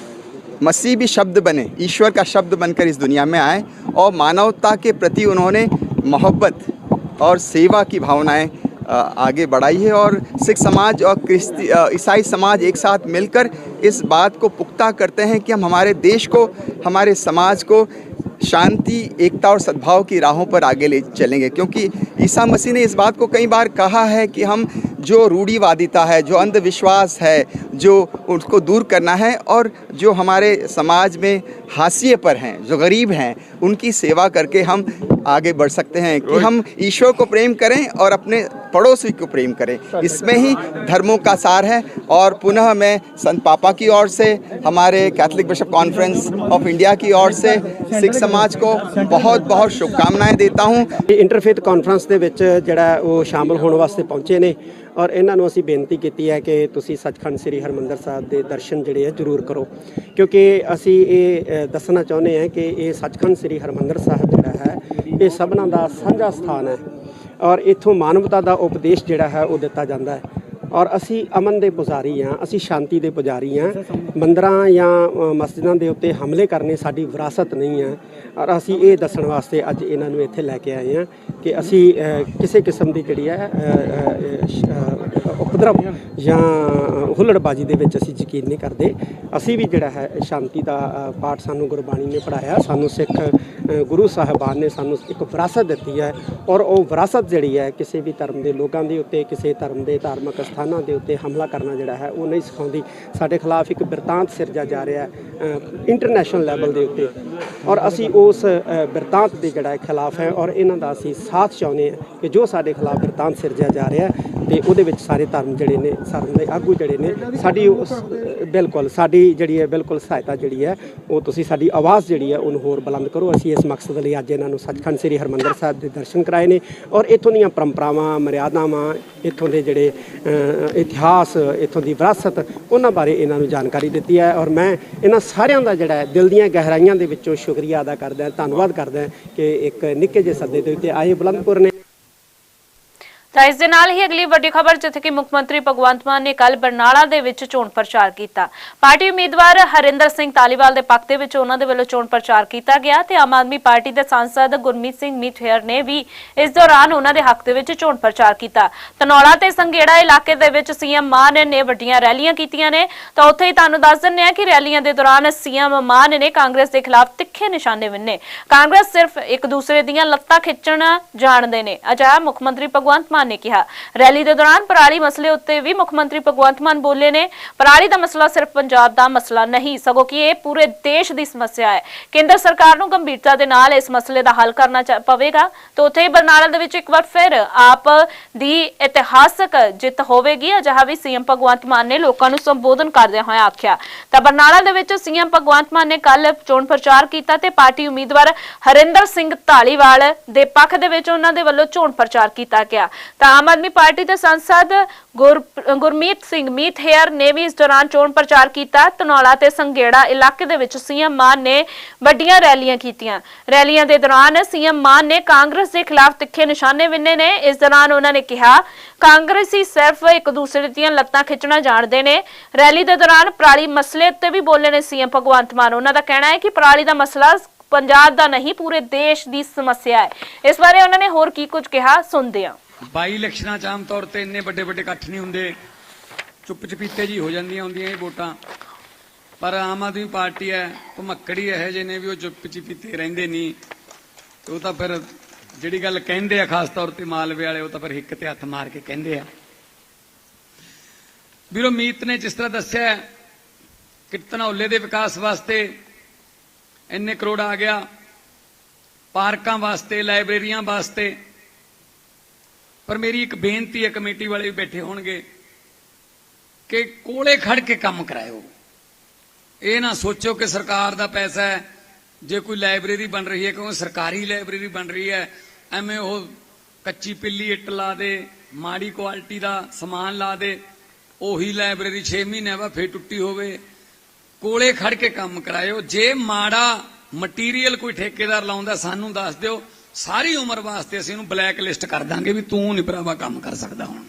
मसीह भी शब्द बने, ईश्वर का शब्द बनकर इस दुनिया में आए और मानवता के प्रति उन्होंने मोहब्बत और सेवा की भावनाएँ आगे बढ़ाई है और सिख समाज और क्रिस्ती ईसाई समाज एक साथ मिलकर इस बात को पुख्ता करते हैं कि हम हमारे देश को, हमारे समाज को शांति, एकता और सद्भाव की राहों पर आगे ले चलेंगे। क्योंकि ईसा मसीह ने इस बात को कई बार कहा है कि हम जो रूढ़िवादिता है जो अंधविश्वास है जो उसको दूर करना है और जो हमारे समाज में हाशिए पर हैं जो गरीब हैं उनकी सेवा करके हम आगे बढ़ सकते हैं कि हम ईश्वर को प्रेम करें और अपने पड़ोसी को प्रेम करें इसमें ही धर्मों का सार है और पुनः मैं संत पापा की ओर से हमारे Catholic bishop conference of India की ओर से सिख समाज को बहुत बहुत शुभकामनाएं देता हूँ ਇਹ ਇੰਟਰਫੇਥ ਕਾਨਫਰੰਸ ਦੇ ਵਿੱਚ ਜਿਹੜਾ ਉਹ ਸ਼ਾਮਲ ਹੋਣ ਵਾਸਤੇ ਪਹੁੰਚੇ ਨੇ ਔਰ ਇਹਨਾਂ ਨੂੰ ਅਸੀਂ ਬੇਨਤੀ ਕੀਤੀ ਹੈ ਕਿ ਤੁਸੀਂ ਸੱਚਖੰਡ ਸ੍ਰੀ ਹਰਮੰਦਰ ਸਾਹਿਬ ਦੇ ਦਰਸ਼ਨ ਜਿਹੜੇ ਹੈ ਜ਼ਰੂਰ ਕਰੋ। ਕਿਉਂਕਿ ਅਸੀਂ ਇਹ ਦੱਸਣਾ ਚਾਹੁੰਦੇ ਹਾਂ ਕਿ ਇਹ ਸੱਚਖੰਡ ਸ੍ਰੀ ਹਰਮੰਦਰ ਸਾਹਿਬ ਜਿਹੜਾ ਹੈ, ਇਹ ਸਭਨਾਂ ਦਾ ਸਾਂਝਾ ਸਥਾਨ ਹੈ ਔਰ ਇੱਥੋਂ ਮਾਨਵਤਾ ਦਾ ਉਪਦੇਸ਼ ਜਿਹੜਾ ਹੈ ਉਹ ਦਿੱਤਾ ਜਾਂਦਾ ਹੈ। ਔਰ ਅਸੀਂ ਅਮਨ ਦੇ ਪੁਜਾਰੀ ਹਾਂ, ਅਸੀਂ ਸ਼ਾਂਤੀ ਦੇ ਪੁਜਾਰੀ ਹਾਂ। ਮੰਦਰਾਂ ਜਾਂ ਮਸਜਿਦਾਂ ਦੇ ਉੱਤੇ ਹਮਲੇ ਕਰਨੇ ਸਾਡੀ ਵਿਰਾਸਤ ਨਹੀਂ ਹੈ। ਔਰ ਅਸੀਂ ਇਹ ਦੱਸਣ ਵਾਸਤੇ ਅੱਜ ਇਹਨਾਂ ਨੂੰ ਇੱਥੇ ਲੈ ਕੇ ਆਏ ਹਾਂ। ਕਿ ਅਸੀਂ ਕਿਸੇ ਕਿਸਮ ਦੀ ਜਿਹੜੀ ਹੈ ਉਪਦਰਵ ਜਾਂ ਹੁੱਲੜਬਾਜੀ ਦੇ ਵਿੱਚ ਅਸੀਂ ਯਕੀਨ ਨਹੀਂ ਕਰਦੇ। ਅਸੀਂ ਵੀ ਜਿਹੜਾ ਹੈ, ਸ਼ਾਂਤੀ ਦਾ ਪਾਠ ਸਾਨੂੰ ਗੁਰਬਾਣੀ ਨੇ ਪੜਾਇਆ ਸਾਨੂੰ ਸਿੱਖ ਗੁਰੂ ਸਾਹਿਬਾਨ ਨੇ ਸਾਨੂੰ ਇੱਕ ਵਿਰਾਸਤ ਦਿੱਤੀ ਹੈ ਔਰ ਉਹ ਵਿਰਾਸਤ ਜਿਹੜੀ ਹੈ, ਕਿਸੇ ਵੀ ਧਰਮ ਦੇ ਲੋਕਾਂ ਦੇ ਉੱਤੇ, ਕਿਸੇ ਧਰਮ ਦੇ ਧਾਰਮਿਕ ਸਥਾਨਾਂ ਦੇ ਉੱਤੇ ਹਮਲਾ ਕਰਨਾ ਜਿਹੜਾ ਹੈ, ਉਹ ਨਹੀਂ ਸਿਖਾਉਂਦੀ। ਸਾਡੇ ਖਿਲਾਫ ਇੱਕ ਬਿਰਤਾਂਤ ਸਿਰਜਿਆ ਜਾ ਰਿਹਾ ਹੈ ਇੰਟਰਨੈਸ਼ਨਲ ਲੈਵਲ ਦੇ ਉੱਤੇ। ਔਰ ਅਸੀਂ ਉਸ ਬਿਰਤਾਂਤ ਦੇ ਜਿਹੜਾ ਖਿਲਾਫ ਹੈ ਔਰ ਇਹਨਾਂ ਦਾ ਅਸੀਂ ਸਾਥ ਚਾਹੁੰਦੇ ਹਾਂ ਕਿ ਜੋ ਸਾਡੇ ਖਿਲਾਫ ਬਿਰਤਾਂਤ ਸਿਰਜਿਆ ਜਾ ਰਿਹਾ ਹੈ ਤੇ ਉਹਦੇ ਵਿੱਚ ਸਾਰੇ ਧਰਮ ਜਿਹੜੇ ਨੇ ਧਰਮ ਦੇ ਆਗੂ ਜਿਹੜੇ ਨੇ, ਸਾਡੀ ਉਸ, ਬਿਲਕੁਲ ਸਾਡੀ ਜਿਹੜੀ ਹੈ, ਬਿਲਕੁਲ ਸਹਾਇਤਾ ਜਿਹੜੀ ਹੈ, ਉਹ ਤੁਸੀਂ ਸਾਡੀ ਆਵਾਜ਼ ਜਿਹੜੀ ਹੈ, ਉਹਨੂੰ ਹੋਰ ਬੁਲੰਦ ਕਰੋ। ਅਸੀਂ ਇਸ ਮਕਸਦ ਲਈ ਅੱਜ ਇਹਨਾਂ ਨੂੰ ਸੱਚਖੰਡ ਸ੍ਰੀ ਹਰਮੰਦਰ ਸਾਹਿਬ ਦੇ ਦਰਸ਼ਨ ਕਰਾਏ ਨੇ ਔਰ ਇੱਥੋਂ ਦੀਆਂ ਪਰੰਪਰਾਵਾਂ, ਮਰਿਆਦਾਵਾਂ, ਇੱਥੋਂ ਦੇ ਜਿਹੜੇ ਇਤਿਹਾਸ, ਇੱਥੋਂ ਦੀ ਵਿਰਾਸਤ, ਉਹਨਾਂ ਬਾਰੇ ਇਹਨਾਂ ਨੂੰ ਜਾਣਕਾਰੀ ਦਿੱਤੀ ਹੈ ਔਰ ਮੈਂ ਇਹਨਾਂ ਸਾਰਿਆਂ ਦਾ ਜਿਹੜਾ ਦਿਲ ਦੀਆਂ ਗਹਿਰਾਈਆਂ ਦੇ ਵਿੱਚੋਂ ਸ਼ੁਕਰੀਆ ਅਦਾ ਕਰਦਾ, ਧੰਨਵਾਦ ਕਰਦਾ ਕਿ ਇੱਕ ਨਿੱਕੇ ਜਿਹੇ ਸੱਦੇ ਦੇ ਉੱਤੇ ਆਏ ਬੁਲੰਦਪੁਰ ਨੇ। ਤਾਂ ਇਸ ਦੇ ਨਾਲ ਹੀ ਅਗਲੀ ਵੱਡੀ ਖਬਰ, ਜਿੱਥੇ ਕਿ ਮੁੱਖ ਮੰਤਰੀ ਭਗਵੰਤ ਮਾਨ ਨੇ ਕੱਲ ਬਰਨਾਲਾ ਦੇ ਵਿੱਚ ਚੋਣ ਪ੍ਰਚਾਰ ਕੀਤਾ। ਪਾਰਟੀ ਉਮੀਦਵਾਰ ਹਰਿੰਦਰ ਸਿੰਘ ਤਾਲੀਵਾਲ ਦੇ ਪੱਖ ਦੇ ਵਿੱਚ ਉਹਨਾਂ ਦੇ ਵੱਲੋਂ ਚੋਣ ਪ੍ਰਚਾਰ ਕੀਤਾ ਗਿਆ ਤੇ ਆਮ ਆਦਮੀ ਪਾਰਟੀ ਦੇ ਸਾਂਸਦ ਗੁਰਮੀਤ ਸਿੰਘ ਮਿੱਠੇਰ ਨੇ ਵੀ ਇਸ ਦੌਰਾਨ ਉਹਨਾਂ ਦੇ ਹੱਕ ਦੇ ਵਿੱਚ ਚੋਣ ਪ੍ਰਚਾਰ ਕੀਤਾ। ਤਨੌਲਾ ਤੇ ਸੰਗੇੜਾ ਇਲਾਕੇ ਦੇ ਵਿੱਚ ਸੀਐਮ ਮਾਨ ਨੇ ਵੱਡੀਆਂ ਰੈਲੀਆਂ ਕੀਤੀਆਂ ਨੇ। ਤਾਂ ਉੱਥੇ ਹੀ ਤੁਹਾਨੂੰ ਦੱਸ ਦਿੰਦੇ ਆ ਕਿ ਰੈਲੀਆਂ ਦੇ ਦੌਰਾਨ ਸੀਐਮ ਮਾਨ ਨੇ ਕਾਂਗਰਸ ਦੇ ਖਿਲਾਫ ਤਿੱਖੇ ਨਿਸ਼ਾਨੇ ਵਿੰਨੇ ਕਾਂਗਰਸ ਸਿਰਫ ਇੱਕ ਦੂਸਰੇ ਦੀਆਂ ਲੱਤਾਂ ਖਿੱਚਣ ਜਾਣਦੇ ਨੇ। ਅਜਾ ਮੁੱਖ ਮੰਤਰੀ ਭਗਵੰਤ ਮਾਨ ਮਾਨ ਨੇ ਕਿਹਾ। ਰੈਲੀ ਦੇ ਦੌਰਾਨ ਪਰਾਲੀ ਮਸਲੇ ਉੱਤੇ ਵੀ ਮੁੱਖ ਮੰਤਰੀ ਭਗਵੰਤ ਮਾਨ ਬੋਲੇ ਨੇ। ਪਰਾਲੀ ਦਾ ਮਸਲਾ ਸਿਰਫ ਪੰਜਾਬ ਦਾ ਮਸਲਾ ਨਹੀਂ, ਸਗੋਂ ਕਿ ਇਹ ਪੂਰੇ ਦੇਸ਼ ਦੀ ਸਮੱਸਿਆ ਹੈ। ਕੇਂਦਰ ਸਰਕਾਰ ਨੂੰ ਗੰਭੀਰਤਾ ਦੇ ਨਾਲ ਇਸ ਮਸਲੇ ਦਾ ਹੱਲ ਕਰਨਾ ਪਵੇਗਾ। ਤੇ ਉੱਥੇ ਬਰਨਾਲਾ ਦੇ ਵਿੱਚ ਇੱਕ ਵਾਰ ਫਿਰ ਆਪ ਦੀ ਇਤਿਹਾਸਕ ਜਿੱਤ ਹੋਵੇਗੀ। ਅਜਿਹਾ ਵੀ ਸੀਐਮ ਭਗਵੰਤ ਮਾਨ ਨੇ ਲੋਕਾਂ ਨੂੰ ਸੰਬੋਧਨ ਕਰਦਿਆਂ ਹੋਇਆ ਆਖਿਆ। ਤਾਂ ਬਰਨਾਲਾ ਦੇ ਵਿੱਚ ਸੀਐਮ ਭਗਵੰਤ ਮਾਨ ਨੇ ਕੱਲ ਚੋਣ ਪ੍ਰਚਾਰ ਕੀਤਾ ਤੇ ਪਾਰਟੀ ਉਮੀਦਵਾਰ ਹਰਿੰਦਰ ਸਿੰਘ ਢਾਲੀਵਾਲ ਦੇ ਪੱਖ ਦੇ ਵਿੱਚ ਉਹਨਾਂ ਦੇ ਵੱਲੋਂ ਚੋਣ ਪ੍ਰਚਾਰ ਕੀਤਾ ਗਿਆ। ਤਾਂ ਆਮ ਆਦਮੀ ਪਾਰਟੀ ਦੇ ਸੰਸਦ ਗੁਰ- ਗੁਰਮੀਤ ਸਿੰਘ ਮੀਤ ਹੇਅਰ ਨੇ ਵੀ ਇਸ ਦੌਰਾਨ ਚੋਣ ਪ੍ਰਚਾਰ ਕੀਤਾ। ਧਨੌਲਾ ਤੇ ਸੰਘੇੜਾ ਇਲਾਕੇ ਦੇ ਵਿੱਚ ਸੀਐਮ ਮਾਨ ਨੇ ਵੱਡੀਆਂ ਰੈਲੀਆਂ ਕੀਤੀਆਂ। ਰੈਲੀਆਂ ਦੇ ਦੌਰਾਨ ਸੀਐਮ ਮਾਨ ਨੇ ਕਾਂਗਰਸ ਦੇ ਖਿਲਾਫ ਤਿੱਖੇ ਨਿਸ਼ਾਨੇ ਵਿੰਨੇ ਨੇ। ਇਸ ਦੌਰਾਨ ਉਹਨਾਂ ਨੇ ਕਿਹਾ, ਕਾਂਗਰਸੀ ਸਿਰਫ ਇੱਕ ਦੂਸਰੇ ਦੀਆਂ ਲੱਤਾਂ ਖਿੱਚਣਾ ਜਾਣਦੇ ਨੇ। ਰੈਲੀ ਦੇ ਦੌਰਾਨ ਪਰਾਲੀ ਮਸਲੇ ਉੱਤੇ ਵੀ ਬੋਲੇ ਨੇ ਸੀਐਮ ਭਗਵੰਤ ਮਾਨ। ਉਹਨਾਂ ਦਾ ਕਹਿਣਾ ਹੈ ਕਿ ਪਰਾਲੀ ਦਾ ਮਸਲਾ ਪੰਜਾਬ ਦਾ ਨਹੀਂ, ਪੂਰੇ ਦੇਸ਼ ਦੀ ਸਮੱਸਿਆ ਹੈ। ਇਸ ਬਾਰੇ ਉਹਨਾਂ ਨੇ ਹੋਰ ਕੀ ਕੁਝ ਕਿਹਾ, ਸੁਣਦੇ ਹਾਂ। ਬਾਈ ਇਲੈਕਸ਼ਨਾਂ 'ਚ ਆਮ ਤੌਰ ਤੇ ਇੰਨੇ ਵੱਡੇ ਵੱਡੇ ਇਕੱਠ ਨਹੀਂ ਹੁੰਦੇ। ਚੁੱਪ ਚਪੀਤੇ ਜੀ ਹੋ ਜਾਂਦੀਆਂ ਹੁੰਦੀਆਂ ਇਹ ਵੋਟਾਂ। ਪਰ ਆਮ ਆਦਮੀ ਪਾਰਟੀ ਹੈ, ਭਮੱਕੜੀ ਇਹੋ ਜਿਹੇ ਨੇ ਵੀ ਉਹ ਚੁੱਪ ਚਪੀਤੇ ਰਹਿੰਦੇ ਨਹੀਂ। ਉਹ ਤਾਂ ਫਿਰ ਜਿਹੜੀ ਗੱਲ ਕਹਿੰਦੇ ਆ ਖਾਸ ਤੌਰ ਤੇ ਮਾਲਵੇ ਵਾਲੇ, ਉਹ ਤਾਂ ਫਿਰ ਹਿੱਕ ਤੇ ਹੱਥ ਮਾਰ ਕੇ ਕਹਿੰਦੇ ਆ। ਵੀਰੋ ਮੀਤ ਨੇ ਜਿਸ ਤਰ੍ਹਾਂ ਦੱਸਿਆ ਹੈ ਕਿ ਧਨੌਲੇ ਦੇ ਵਿਕਾਸ ਵਾਸਤੇ ਇੰਨੇ ਕਰੋੜ ਆ ਗਿਆ। ਪਾਰਕਾਂ ਵਾਸਤੇ, ਲਾਇਬ੍ਰੇਰੀਆਂ ਵਾਸਤੇ ਪਰ ਮੇਰੀ ਇੱਕ ਬੇਨਤੀ ਹੈ, ਕਮੇਟੀ ਵਾਲੇ ਵੀ ਬੈਠੇ ਹੋਣਗੇ, ਕਿ ਕੋਲੇ ਖੜ ਕੇ ਕੰਮ ਕਰਾਇਓ। ਇਹ ਨਾ ਸੋਚੋ ਕਿ ਸਰਕਾਰ ਦਾ ਪੈਸਾ ਹੈ, ਜੇ ਕੋਈ ਲਾਇਬ੍ਰੇਰੀ ਬਣ ਰਹੀ ਹੈ, ਕਿਉਂਕਿ ਸਰਕਾਰੀ ਲਾਇਬ੍ਰੇਰੀ ਬਣ ਰਹੀ ਹੈ, ਐਵੇਂ ਉਹ ਕੱਚੀ ਪਿੱਲੀ ਇੱਟ ਲਾ ਦੇ, ਮਾੜੀ ਕੁਆਲਿਟੀ ਦਾ ਸਮਾਨ ਲਾ ਦੇ, ਉਹੀ ਲਾਇਬ੍ਰੇਰੀ 6 ਮਹੀਨੇ ਬਾਅਦ ਫੇਰ ਟੁੱਟੀ ਹੋਵੇ। ਕੋਲੇ ਖੜ ਕੇ ਕੰਮ ਕਰਾਇਓ। ਜੇ ਮਾੜਾ ਮਟੀਰੀਅਲ ਕੋਈ ਠੇਕੇਦਾਰ ਲਾਉਂਦਾ, ਸਾਨੂੰ ਦੱਸ ਦਿਓ। ਸਾਰੀ ਉਮਰ ਵਾਸਤੇ ਅਸੀਂ ਉਹਨੂੰ ਬਲੈਕ ਲਿਸਟ ਕਰ ਦਾਂਗੇ ਵੀ ਤੂੰ ਨਹੀਂ ਭਰਾਵਾ ਕੰਮ ਕਰ ਸਕਦਾ ਹੁਣ।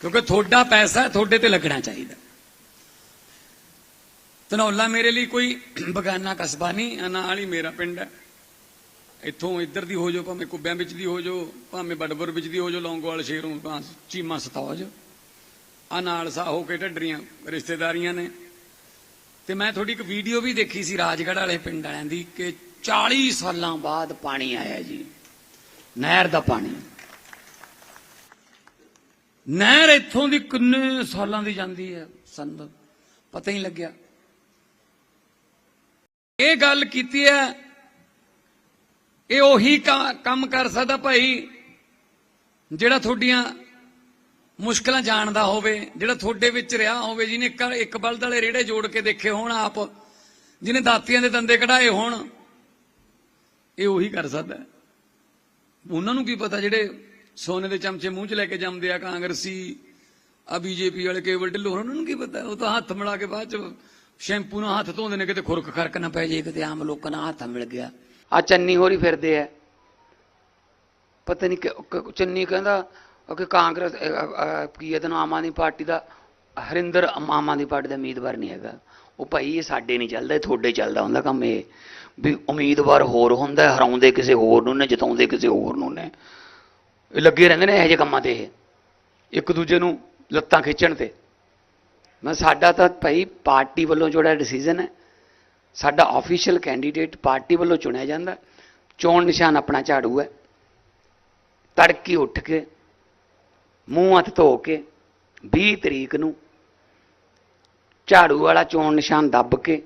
ਕਿਉਂਕਿ ਤੁਹਾਡਾ ਪੈਸਾ ਤੁਹਾਡੇ ਤੇ ਲੱਗਣਾ ਚਾਹੀਦਾ। ਧਨੌਲਾ ਮੇਰੇ ਲਈ ਕੋਈ ਬਗਾਨਾ ਕਸਬਾ ਨਹੀਂ ਆ ਨਾਲ ਹੀ ਮੇਰਾ ਪਿੰਡ ਹੈ। ਇੱਥੋਂ ਇੱਧਰ ਦੀ ਹੋ ਜਾਓ, ਭਾਵੇਂ ਕੁੱਬਿਆਂ ਵਿੱਚ ਦੀ ਹੋ ਜਾਓ, ਭਾਵੇਂ ਬੜਬਰ ਵਿੱਚ ਦੀ ਹੋ ਜਾਓ, ਲੌਂਗੋਵਾਲ ਸ਼ੇਰੋਂ ਭਾਂ ਚੀਮਾ, ਸਤੌਜ। ਆ ਨਾਲ ਸਾ ਹੋ ਕੇ ਢੱਡਰੀਆਂ, ਰਿਸ਼ਤੇਦਾਰੀਆਂ ਨੇ। ਤੇ ਮੈਂ ਤੁਹਾਡੀ ਇੱਕ ਵੀਡੀਓ ਵੀ ਦੇਖੀ ਸੀ ਰਾਜਗੜ੍ਹ ਵਾਲੇ ਪਿੰਡ ਵਾਲਿਆਂ ਦੀ ਕਿ 40 ਸਾਲਾਂ ਬਾਅਦ ਪਾਣੀ ਆਇਆ ਜੀ। ਨਹਿਰ ਦਾ ਪਾਣੀ। ਨਹਿਰ ਇੱਥੋਂ ਦੀ ਕਿੰਨੇ ਸਾਲਾਂ ਦੀ ਜਾਂਦੀ ਹੈ ਸਾਨੂੰ ਪਤਾ ਹੀ ਲੱਗਿਆ। ਇਹ ਗੱਲ ਕੀਤੀ ਹੈ, ਇਹ ਉਹੀ ਕੰਮ ਕਰ ਸਕਦਾ ਭਾਈ, ਜਿਹੜਾ ਤੁਹਾਡੀਆਂ ਮੁਸ਼ਕਲਾਂ ਜਾਣਦਾ ਹੋਵੇ, ਜਿਹੜਾ ਤੁਹਾਡੇ ਵਿੱਚ ਰਿਹਾ ਹੋਵੇ, ਜਿਹਨੇ ਇੱਕ ਇੱਕ ਬਲਦ ਵਾਲੇ ਰੇੜੇ ਜੋੜ ਕੇ ਦੇਖੇ ਹੋਣ ਆਪ, ਜਿਹਨੇ ਦਾਤੀਆਂ ਦੇ ਦੰਦੇ ਕਢਾਏ ਹੋਣ। ਇਹ ਉਹੀ ਕਰ ਸਕਦਾ। ਉਹਨਾਂ ਨੂੰ ਕੀ ਪਤਾ, ਜਿਹੜੇ ਸੋਨੇ ਦੇ ਚਮਚੇ ਮੂੰਹ 'ਚ ਲੈ ਕੇ ਜੰਮਦੇ ਆ ਕਾਂਗਰਸੀ, ਆ ਬੀਜੇਪੀ ਵਾਲੇ ਕੇਵਲ ਢਿੱਲੋਂ, ਉਹਨਾਂ ਨੂੰ ਕੀ ਪਤਾ? ਉਹ ਤਾਂ ਹੱਥ ਮਿਲਾ ਕੇ ਬਾਅਦ 'ਚ ਸ਼ੈਂਪੂ ਨਾਲ ਹੱਥ ਧੋਂਦੇ ਨੇ, ਕਿਤੇ ਖੁਰਕ ਖਰਕ ਨਾ ਪੈ ਜੇ ਕਿਤੇ ਆਮ ਲੋਕਾਂ ਨਾਲ ਹੱਥ ਮਿਲ ਗਿਆ। ਆ ਚੰਨੀ ਹੋਰੀ ਫਿਰਦੇ ਆ। ਪਤਾ ਨਹੀਂ ਕਿ- ਚੰਨੀ ਕਹਿੰਦਾ ਕਿ ਕਾਂਗਰਸ ਕੀ ਇਹਦਾ ਨਾਮ ਆਮ ਆਦਮੀ ਪਾਰਟੀ ਦਾ, ਹਰਿੰਦਰ ਆਮ ਆਦਮੀ ਪਾਰਟੀ ਦਾ ਉਮੀਦਵਾਰ ਨਹੀਂ ਹੈਗਾ। ਉਹ ਭਾਈ, ਇਹ ਸਾਡੇ ਨਹੀਂ ਚੱਲਦਾ, ਇਹ ਤੁਹਾਡੇ ਚੱਲਦਾ ਹੁੰਦਾ ਕੰਮ ਇਹ। ਵੀ ਉਮੀਦਵਾਰ ਹੋਰ ਹੁੰਦਾ ਹਰਾਉਂਦੇ ਕਿਸੇ ਹੋਰ ਨੂੰ ਨੇ, ਜਿਤਾਉਂਦੇ ਕਿਸੇ ਹੋਰ ਨੂੰ ਨੇ। ਇਹ ਲੱਗੇ ਰਹਿੰਦੇ ਨੇ ਇਹੋ ਜਿਹੇ ਕੰਮਾਂ ਤੇ ਇਹ। ਇੱਕ ਦੂਜੇ ਨੂੰ ਲੱਤਾਂ ਖਿੱਚਣ ਤੇ। ਮੈਂ ਸਾਡਾ ਤਾਂ ਭਾਈ ਪਾਰਟੀ ਵੱਲੋਂ ਜਿਹੜਾ ਡਿਸੀਜਨ ਹੈ, ਸਾਡਾ ਆਫੀਸ਼ੀਅਲ ਕੈਂਡੀਡੇਟ ਪਾਰਟੀ ਵੱਲੋਂ ਚੁਣਿਆ ਜਾਂਦਾ ਚੋਣ ਨਿਸ਼ਾਨ ਆਪਣਾ ਝਾੜੂ ਹੈ। ਤੜਕੀ ਉੱਠ ਕੇ, ਮੂੰਹ ਹੱਥ ਧੋ ਕੇ 20 ਤਰੀਕ ਨੂੰ ਝਾੜੂ ਵਾਲਾ ਚੋਣ ਨਿਸ਼ਾਨ ਦੱਬ ਕੇ,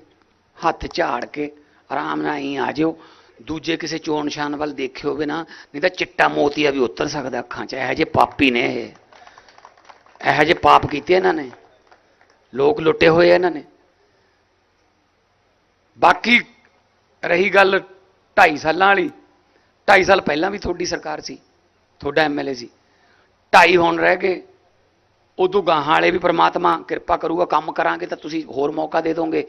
ਹੱਥ ਝਾੜ ਕੇ ਆਰਾਮ ਨਾਲ ਹੀ ਆ ਜਿਓ। ਦੂਜੇ ਕਿਸੇ ਚੋਣ ਨਿਸ਼ਾਨ ਵੱਲ ਦੇਖਿਓ ਵੀ ਨਾ, ਨਹੀਂ ਤਾਂ ਚਿੱਟਾ ਮੋਤੀਆ ਵੀ ਉਤਰ ਸਕਦਾ ਅੱਖਾਂ 'ਚ। ਇਹੋ ਜਿਹੇ ਪਾਪੀ ਨੇ ਇਹ। ਇਹੋ ਜਿਹੇ ਪਾਪ ਕੀਤੇ ਇਹਨਾਂ ਨੇ। ਲੋਕ ਲੁੱਟੇ ਹੋਏ ਇਹਨਾਂ ਨੇ। ਬਾਕੀ ਰਹੀ ਗੱਲ 2.5 ਸਾਲਾਂ ਵਾਲੀ। 2.5 ਸਾਲ ਪਹਿਲਾਂ ਵੀ ਤੁਹਾਡੀ ਸਰਕਾਰ ਸੀ, ਤੁਹਾਡਾ ਐਮਐਲਏ ਸੀ। 2.5 ਹੁਣ ਰਹਿ ਗਏ। ਉਦੋਂ ਗਾਹਾਂ ਵਾਲੇ ਵੀ ਪ੍ਰਮਾਤਮਾ ਕਿਰਪਾ ਕਰੂਗਾ, ਕੰਮ ਕਰਾਂਗੇ ਤਾਂ ਤੁਸੀਂ ਹੋਰ ਮੌਕਾ ਦੇ ਦੋਗੇ।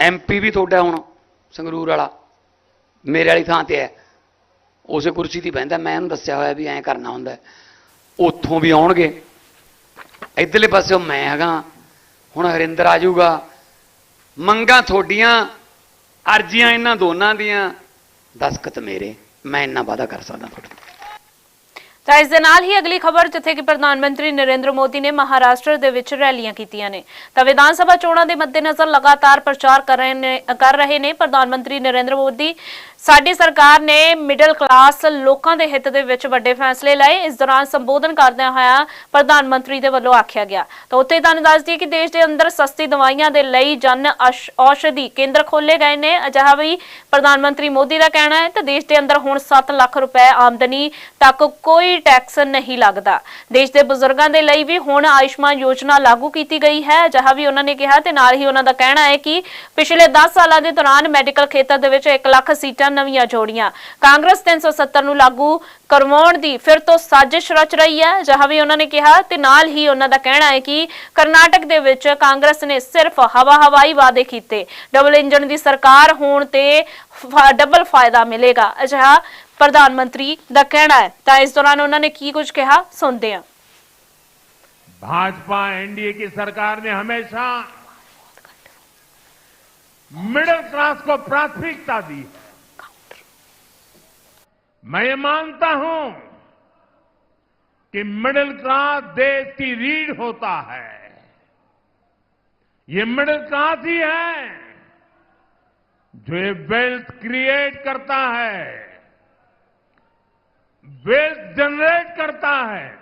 ਐਮਪੀ ਵੀ ਤੁਹਾਡਾ ਹੁਣ ਸੰਗਰੂਰ ਵਾਲਾ, ਮੇਰੇ ਵਾਲੀ ਥਾਂ ਤੇ ਹੈ। ਉਸੇ ਕੁਰਸੀ ਤੇ ਬਹਿੰਦਾ, ਮੈਂ ਉਹਨੂੰ ਦੱਸਿਆ ਹੋਇਆ ਵੀ ਐਂ ਕਰਨਾ ਹੁੰਦਾ। ਉੱਥੋਂ ਵੀ ਆਉਣਗੇ। ਇਧਰਲੇ ਪਾਸੇ ਮੈਂ ਹੈਗਾ। ਹੁਣ ਹਰਿੰਦਰ ਆ ਜਾਊਗਾ। ਮੰਗਾਂ ਤੁਹਾਡੀਆਂ, ਅਰਜ਼ੀਆਂ ਇਹਨਾਂ ਦੋਨਾਂ ਦੀਆਂ। ਦਸਖਤ ਮੇਰੇ, ਮੈਂ ਇੰਨਾ ਵਾਅਦਾ ਕਰ ਸਕਦਾ ਤੁਹਾਡੇ ਤਾਂ ਇਸ ਦੇ ਨਾਲ ਹੀ ਅਗਲੀ ਖਬਰ ਜਿੱਥੇ ਕਿ ਪ੍ਰਧਾਨ ਮੰਤਰੀ ਨਰਿੰਦਰ ਮੋਦੀ ਨੇ ਮਹਾਰਾਸ਼ਟਰ ਦੇ ਵਿੱਚ ਰੈਲੀਆਂ ਕੀਤੀਆਂ ਨੇ। ਤਾਂ ਵਿਧਾਨ ਸਭਾ ਚੋਣਾਂ ਦੇ ਮੱਦੇਨਜ਼ਰ ਲਗਾਤਾਰ ਪ੍ਰਚਾਰ ਕਰ ਰਹੇ ਨੇ ਕਰ ਰਹੇ ਨੇ ਪ੍ਰਧਾਨ ਮੰਤਰੀ ਨਰਿੰਦਰ ਮੋਦੀ। ਸਾਡੀ ਸਰਕਾਰ ਨੇ ਮਿਡਲ ਕਲਾਸ ਲੋਕਾਂ ਦੇ ਹਿੱਤ ਦੇ ਵਿੱਚ ਵੱਡੇ ਫੈਸਲੇ ਲਏ। ਇਸ ਦੌਰਾਨ ਸੰਬੋਧਨ ਕਰਦਿਆਂ ਹੋਇਆ ਪ੍ਰਧਾਨ ਮੰਤਰੀ ਦੇ ਵੱਲੋਂ ਆਖਿਆ ਗਿਆ। ਤਾਂ ਉੱਥੇ ਤੁਹਾਨੂੰ ਦੱਸ ਦਈਏ ਕਿ ਦੇਸ਼ ਦੇ ਅੰਦਰ ਸਸਤੀ ਦਵਾਈਆਂ ਦੇ ਲਈ ਜਨ ਔਸ਼ਧੀ ਕੇਂਦਰ ਖੋਲੇ ਗਏ ਨੇ। ਅਜਿਹਾ ਵੀ ਪ੍ਰਧਾਨ ਮੰਤਰੀ ਮੋਦੀ ਦਾ ਕਹਿਣਾ ਹੈ ਤਾਂ ਦੇਸ਼ ਦੇ ਅੰਦਰ ਹੁਣ 7 ਲੱਖ ਰੁਪਏ ਆਮਦਨੀ ਤੱਕ ਕੋਈ ਟੈਕਸ ਨਹੀਂ ਲੱਗਦਾ। ਦੇਸ਼ ਦੇ ਬਜ਼ੁਰਗਾਂ ਦੇ ਲਈ ਵੀ ਹੁਣ ਆਯੁਸ਼ਮਾਨ ਯੋਜਨਾ ਲਾਗੂ ਕੀਤੀ ਗਈ ਹੈ। ਅਜਿਹਾ ਵੀ ਉਹਨਾਂ ਨੇ ਕਿਹਾ ਤੇ ਨਾਲ ਹੀ ਉਹਨਾਂ ਦਾ ਕਹਿਣਾ ਹੈ ਕਿ ਪਿਛਲੇ 10 ਸਾਲਾਂ ਦੇ ਦੌਰਾਨ ਮੈਡੀਕਲ ਖੇਤਰ ਦੇ ਵਿੱਚ 1 ਲੱਖ ਸੀਟਾਂ ਨਵੀਆਂ ਜੋੜੀਆਂ ਕਾਂਗਰਸ 370 ਨੂੰ ਲਾਗੂ ਕਰਵਾਉਣ ਦੀ ਫਿਰ ਤੋਂ ਸਾਜ਼ਿਸ਼ ਰਚ ਰਹੀ ਹੈ ਅਜਿਹਾ ਵੀ ਉਹਨਾਂ ਨੇ ਕਿਹਾ ਤੇ ਨਾਲ ਹੀ ਉਹਨਾਂ ਦਾ ਕਹਿਣਾ ਹੈ ਕਿ ਕਰਨਾਟਕ ਦੇ ਵਿੱਚ ਕਾਂਗਰਸ ਨੇ ਸਿਰਫ ਹਵਾ ਹਵਾਈ ਵਾਅਦੇ ਕੀਤੇ ਡਬਲ ਇੰਜਨ ਦੀ ਸਰਕਾਰ ਹੋਣ ਤੇ ਫ- ਡਬਲ ਫਾਇਦਾ ਮਿਲੇਗਾ ਅਜਿਹਾ ਪ੍ਰਧਾਨ ਮੰਤਰੀ ਦਾ ਕਹਿਣਾ ਹੈ ਤਾਂ ਇਸ ਦੌਰਾਨ ਉਹਨਾਂ ਨੇ ਕੀ ਕੁਝ ਕਿਹਾ ਸੁਣਦੇ ਹਾਂ भाजपा एनडीए की सरकार ने हमेशा मिडिल क्लास को प्राथमिकता दी है मैं ये मानता हूँ कि मिडिल क्लास देश की रीढ़ होता है। ये मिडिल क्लास ही है जो ये वेल्थ क्रिएट करता है। वेल्थ जनरेट करता है।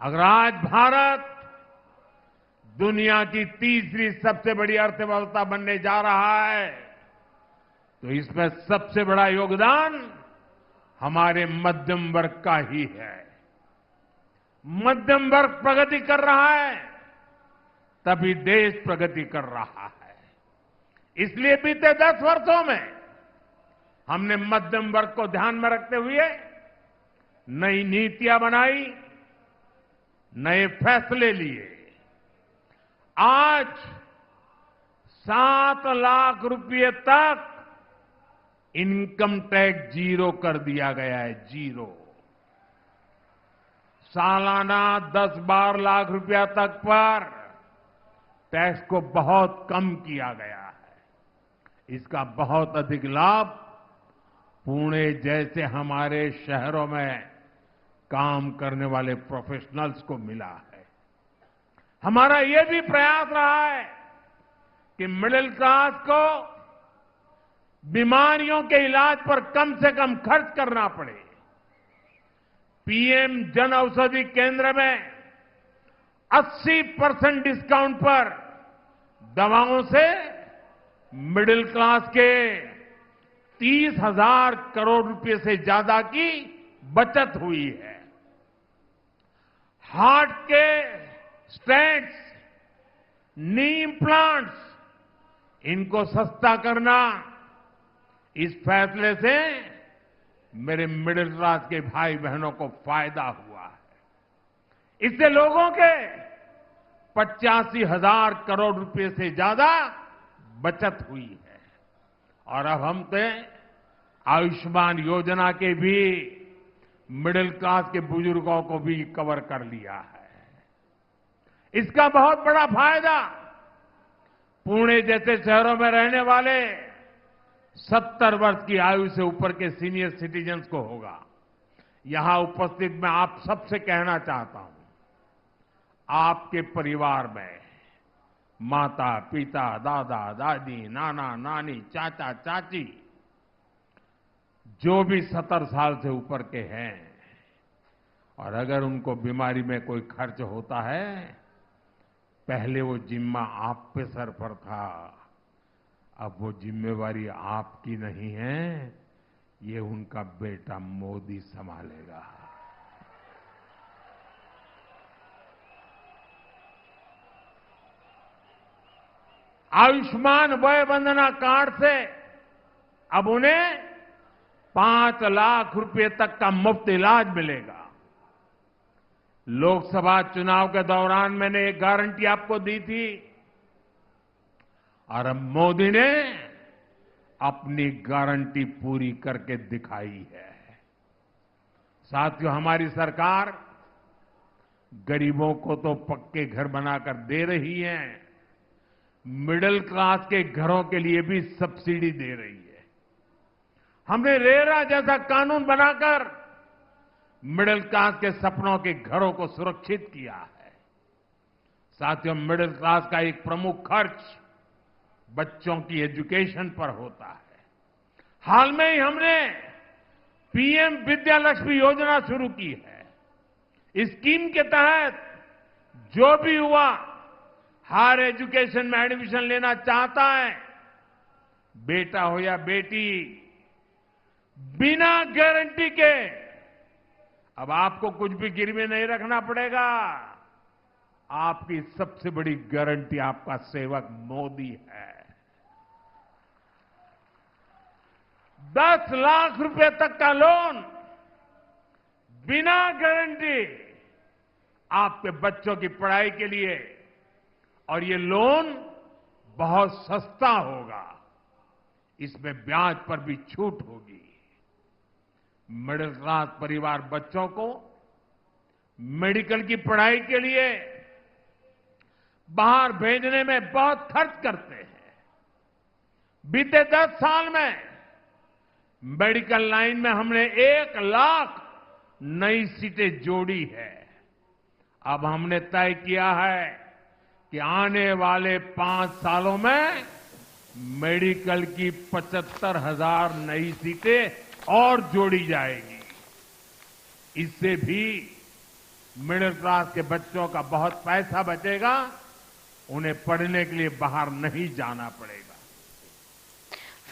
अगर आज भारत दुनिया की तीसरी सबसे बड़ी अर्थव्यवस्था बनने जा रहा है तो इसमें सबसे बड़ा योगदान हमारे मध्यम वर्ग का ही है। मध्यम वर्ग प्रगति कर रहा है, तभी देश प्रगति कर रहा है। इसलिए बीते दस वर्षों में हमने मध्यम वर्ग को ध्यान में रखते हुए नई नीतियाँ बनाई, नए फैसले लिए। आज सात लाख रुपए तक इनकम टैक्स ज़ीरो कर दिया गया है, ज़ीरो। सालाना दस बारह लाख रुपया तक पर टैक्स को बहुत कम किया गया है। इसका बहुत अधिक लाभ पुणे जैसे हमारे शहरों में काम करने वाले प्रोफेशनल्स को मिला है। हमारा यह भी प्रयास रहा है कि मिडिल क्लास को बीमारियों के इलाज पर कम से कम खर्च करना पड़े। पीएम जन औषधि केंद्र में 80 परसेंट डिस्काउंट पर दवाओं से मिडिल क्लास के तीस हज़ार करोड़ रुपए से ज़्यादा की बचत हुई है। हार्ट के स्टेंट्स नीम प्लांट्स, इनको सस्ता करना इस फैसले से मेरे मिडिल क्लास के भाई बहनों को फ़ायदा हुआ है। इससे लोगों के पचासी हज़ार करोड़ रुपए से ज़्यादा बचत हुई है। और अब हमने आयुष्मान योजना के भी मिडिल क्लास के बुज़ुर्गों को भी कवर कर लिया है। इसका बहुत बड़ा फ़ायदा पुणे जैसे शहरों में रहने वाले सत्तर वर्ष की आयु से ऊपर के सीनियर सिटीजन्स को होगा। यहाँ उपस्थित मैं आप सबसे कहना चाहता हूँ, आपके परिवार में माता, पिता, दादा, दादी, नाना, नानी, चाचा, चाची जो भी सत्तर साल से ऊपर के हैं, और अगर उनको बीमारी में कोई खर्च होता है, पहले वो जिम्मा आप पे सर पर था। अब वो जिम्मेवारी आपकी नहीं है, ये उनका बेटा मोदी संभालेगा। आयुष्मान वय वंदना कार्ड से अब उन्हें पाँच लाख रुपए तक का मुफ़्त इलाज मिलेगा। लोकसभा चुनाव के दौरान मैंने एक गारंटी आपको दी थी और अब मोदी ने अपनी गारंटी पूरी करके दिखाई है। साथियों, हमारी सरकार गरीबों को तो पक्के घर बनाकर दे रही है, मिडिल क्लास के घरों के लिए भी सब्सिडी दे रही है। हमने रेरा जैसा कानून बनाकर मिडिल क्लास के सपनों के घरों को सुरक्षित किया है। साथियों, मिडिल क्लास का एक प्रमुख खर्च बच्चों की एजुकेशन पर होता है। हाल में ही हमने पीएम विद्यालक्ष्मी योजना शुरू की है। इस स्कीम के तहत जो भी युवा हायर एजुकेशन में एडमिशन लेना चाहता है, बेटा हो या बेटी, बिना गारंटी के, अब आपको कुछ भी गिरवी नहीं रखना पड़ेगा। आपकी सबसे बड़ी गारंटी आपका सेवक मोदी है। दस लाख रुपए तक का लोन बिना गारंटी आपके बच्चों की पढ़ाई के लिए। और ये लोन बहुत सस्ता होगा। इसमें ब्याज पर भी छूट होगी। मिडिल क्लास परिवार बच्चों को मेडिकल की पढ़ाई के लिए बाहर भेजने में बहुत खर्च करते हैं। बीते दस साल में मेडिकल लाइन में हमने एक लाख नई सीटें जोड़ी है। अब हमने तय किया है कि आने वाले पाँच सालों में मेडिकल की पचहत्तर हज़ार नई सीटें और जोड़ी जाएगी। इससे भी मिडिल क्लास के बच्चों का बहुत पैसा बचेगा, उन्हें पढ़ने के लिए बाहर नहीं जाना पड़ेगा।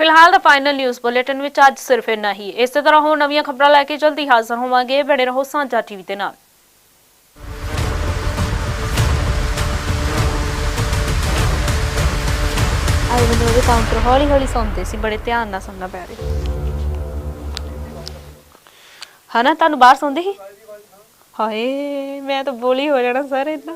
ਫਿਲਹਾਲ ਦਾ ਫਾਈਨਲ ਨਿਊਜ਼ ਬੁਲੇਟਿਨ ਵਿੱਚ ਅੱਜ ਸਿਰਫ ਇੰਨਾ ਹੀ। ਇਸੇ ਤਰ੍ਹਾਂ ਹੋਰ ਨਵੀਆਂ ਖਬਰਾਂ ਲੈ ਕੇ ਜਲਦੀ ਹਾਜ਼ਰ ਹੋਵਾਂਗੇ। ਬਣੇ ਰਹੋ ਸਾਂਝਾ ਟੀਵੀ ਦੇ ਨਾਲ। ਆਈ ਮੈਨੂੰ ਉਹਦੇ ਕਾਊਂਟਰ ਹੌਲੀ ਹੌਲੀ ਸੁਣਦੇ ਸੀ ਬੜੇ ਧਿਆਨ ਨਾਲ ਸੁਣਨਾ ਪੈ ਰਿਹਾ। ਹਨਾ ਤੁਹਾਨੂੰ ਬਾਹਰ ਸੁਣਦੇ ਸੀ? ਹਾਏ ਮੈਂ ਤਾਂ ਬੋਲੀ ਹੋ ਜਾਣਾ ਸਰ ਇਦਾਂ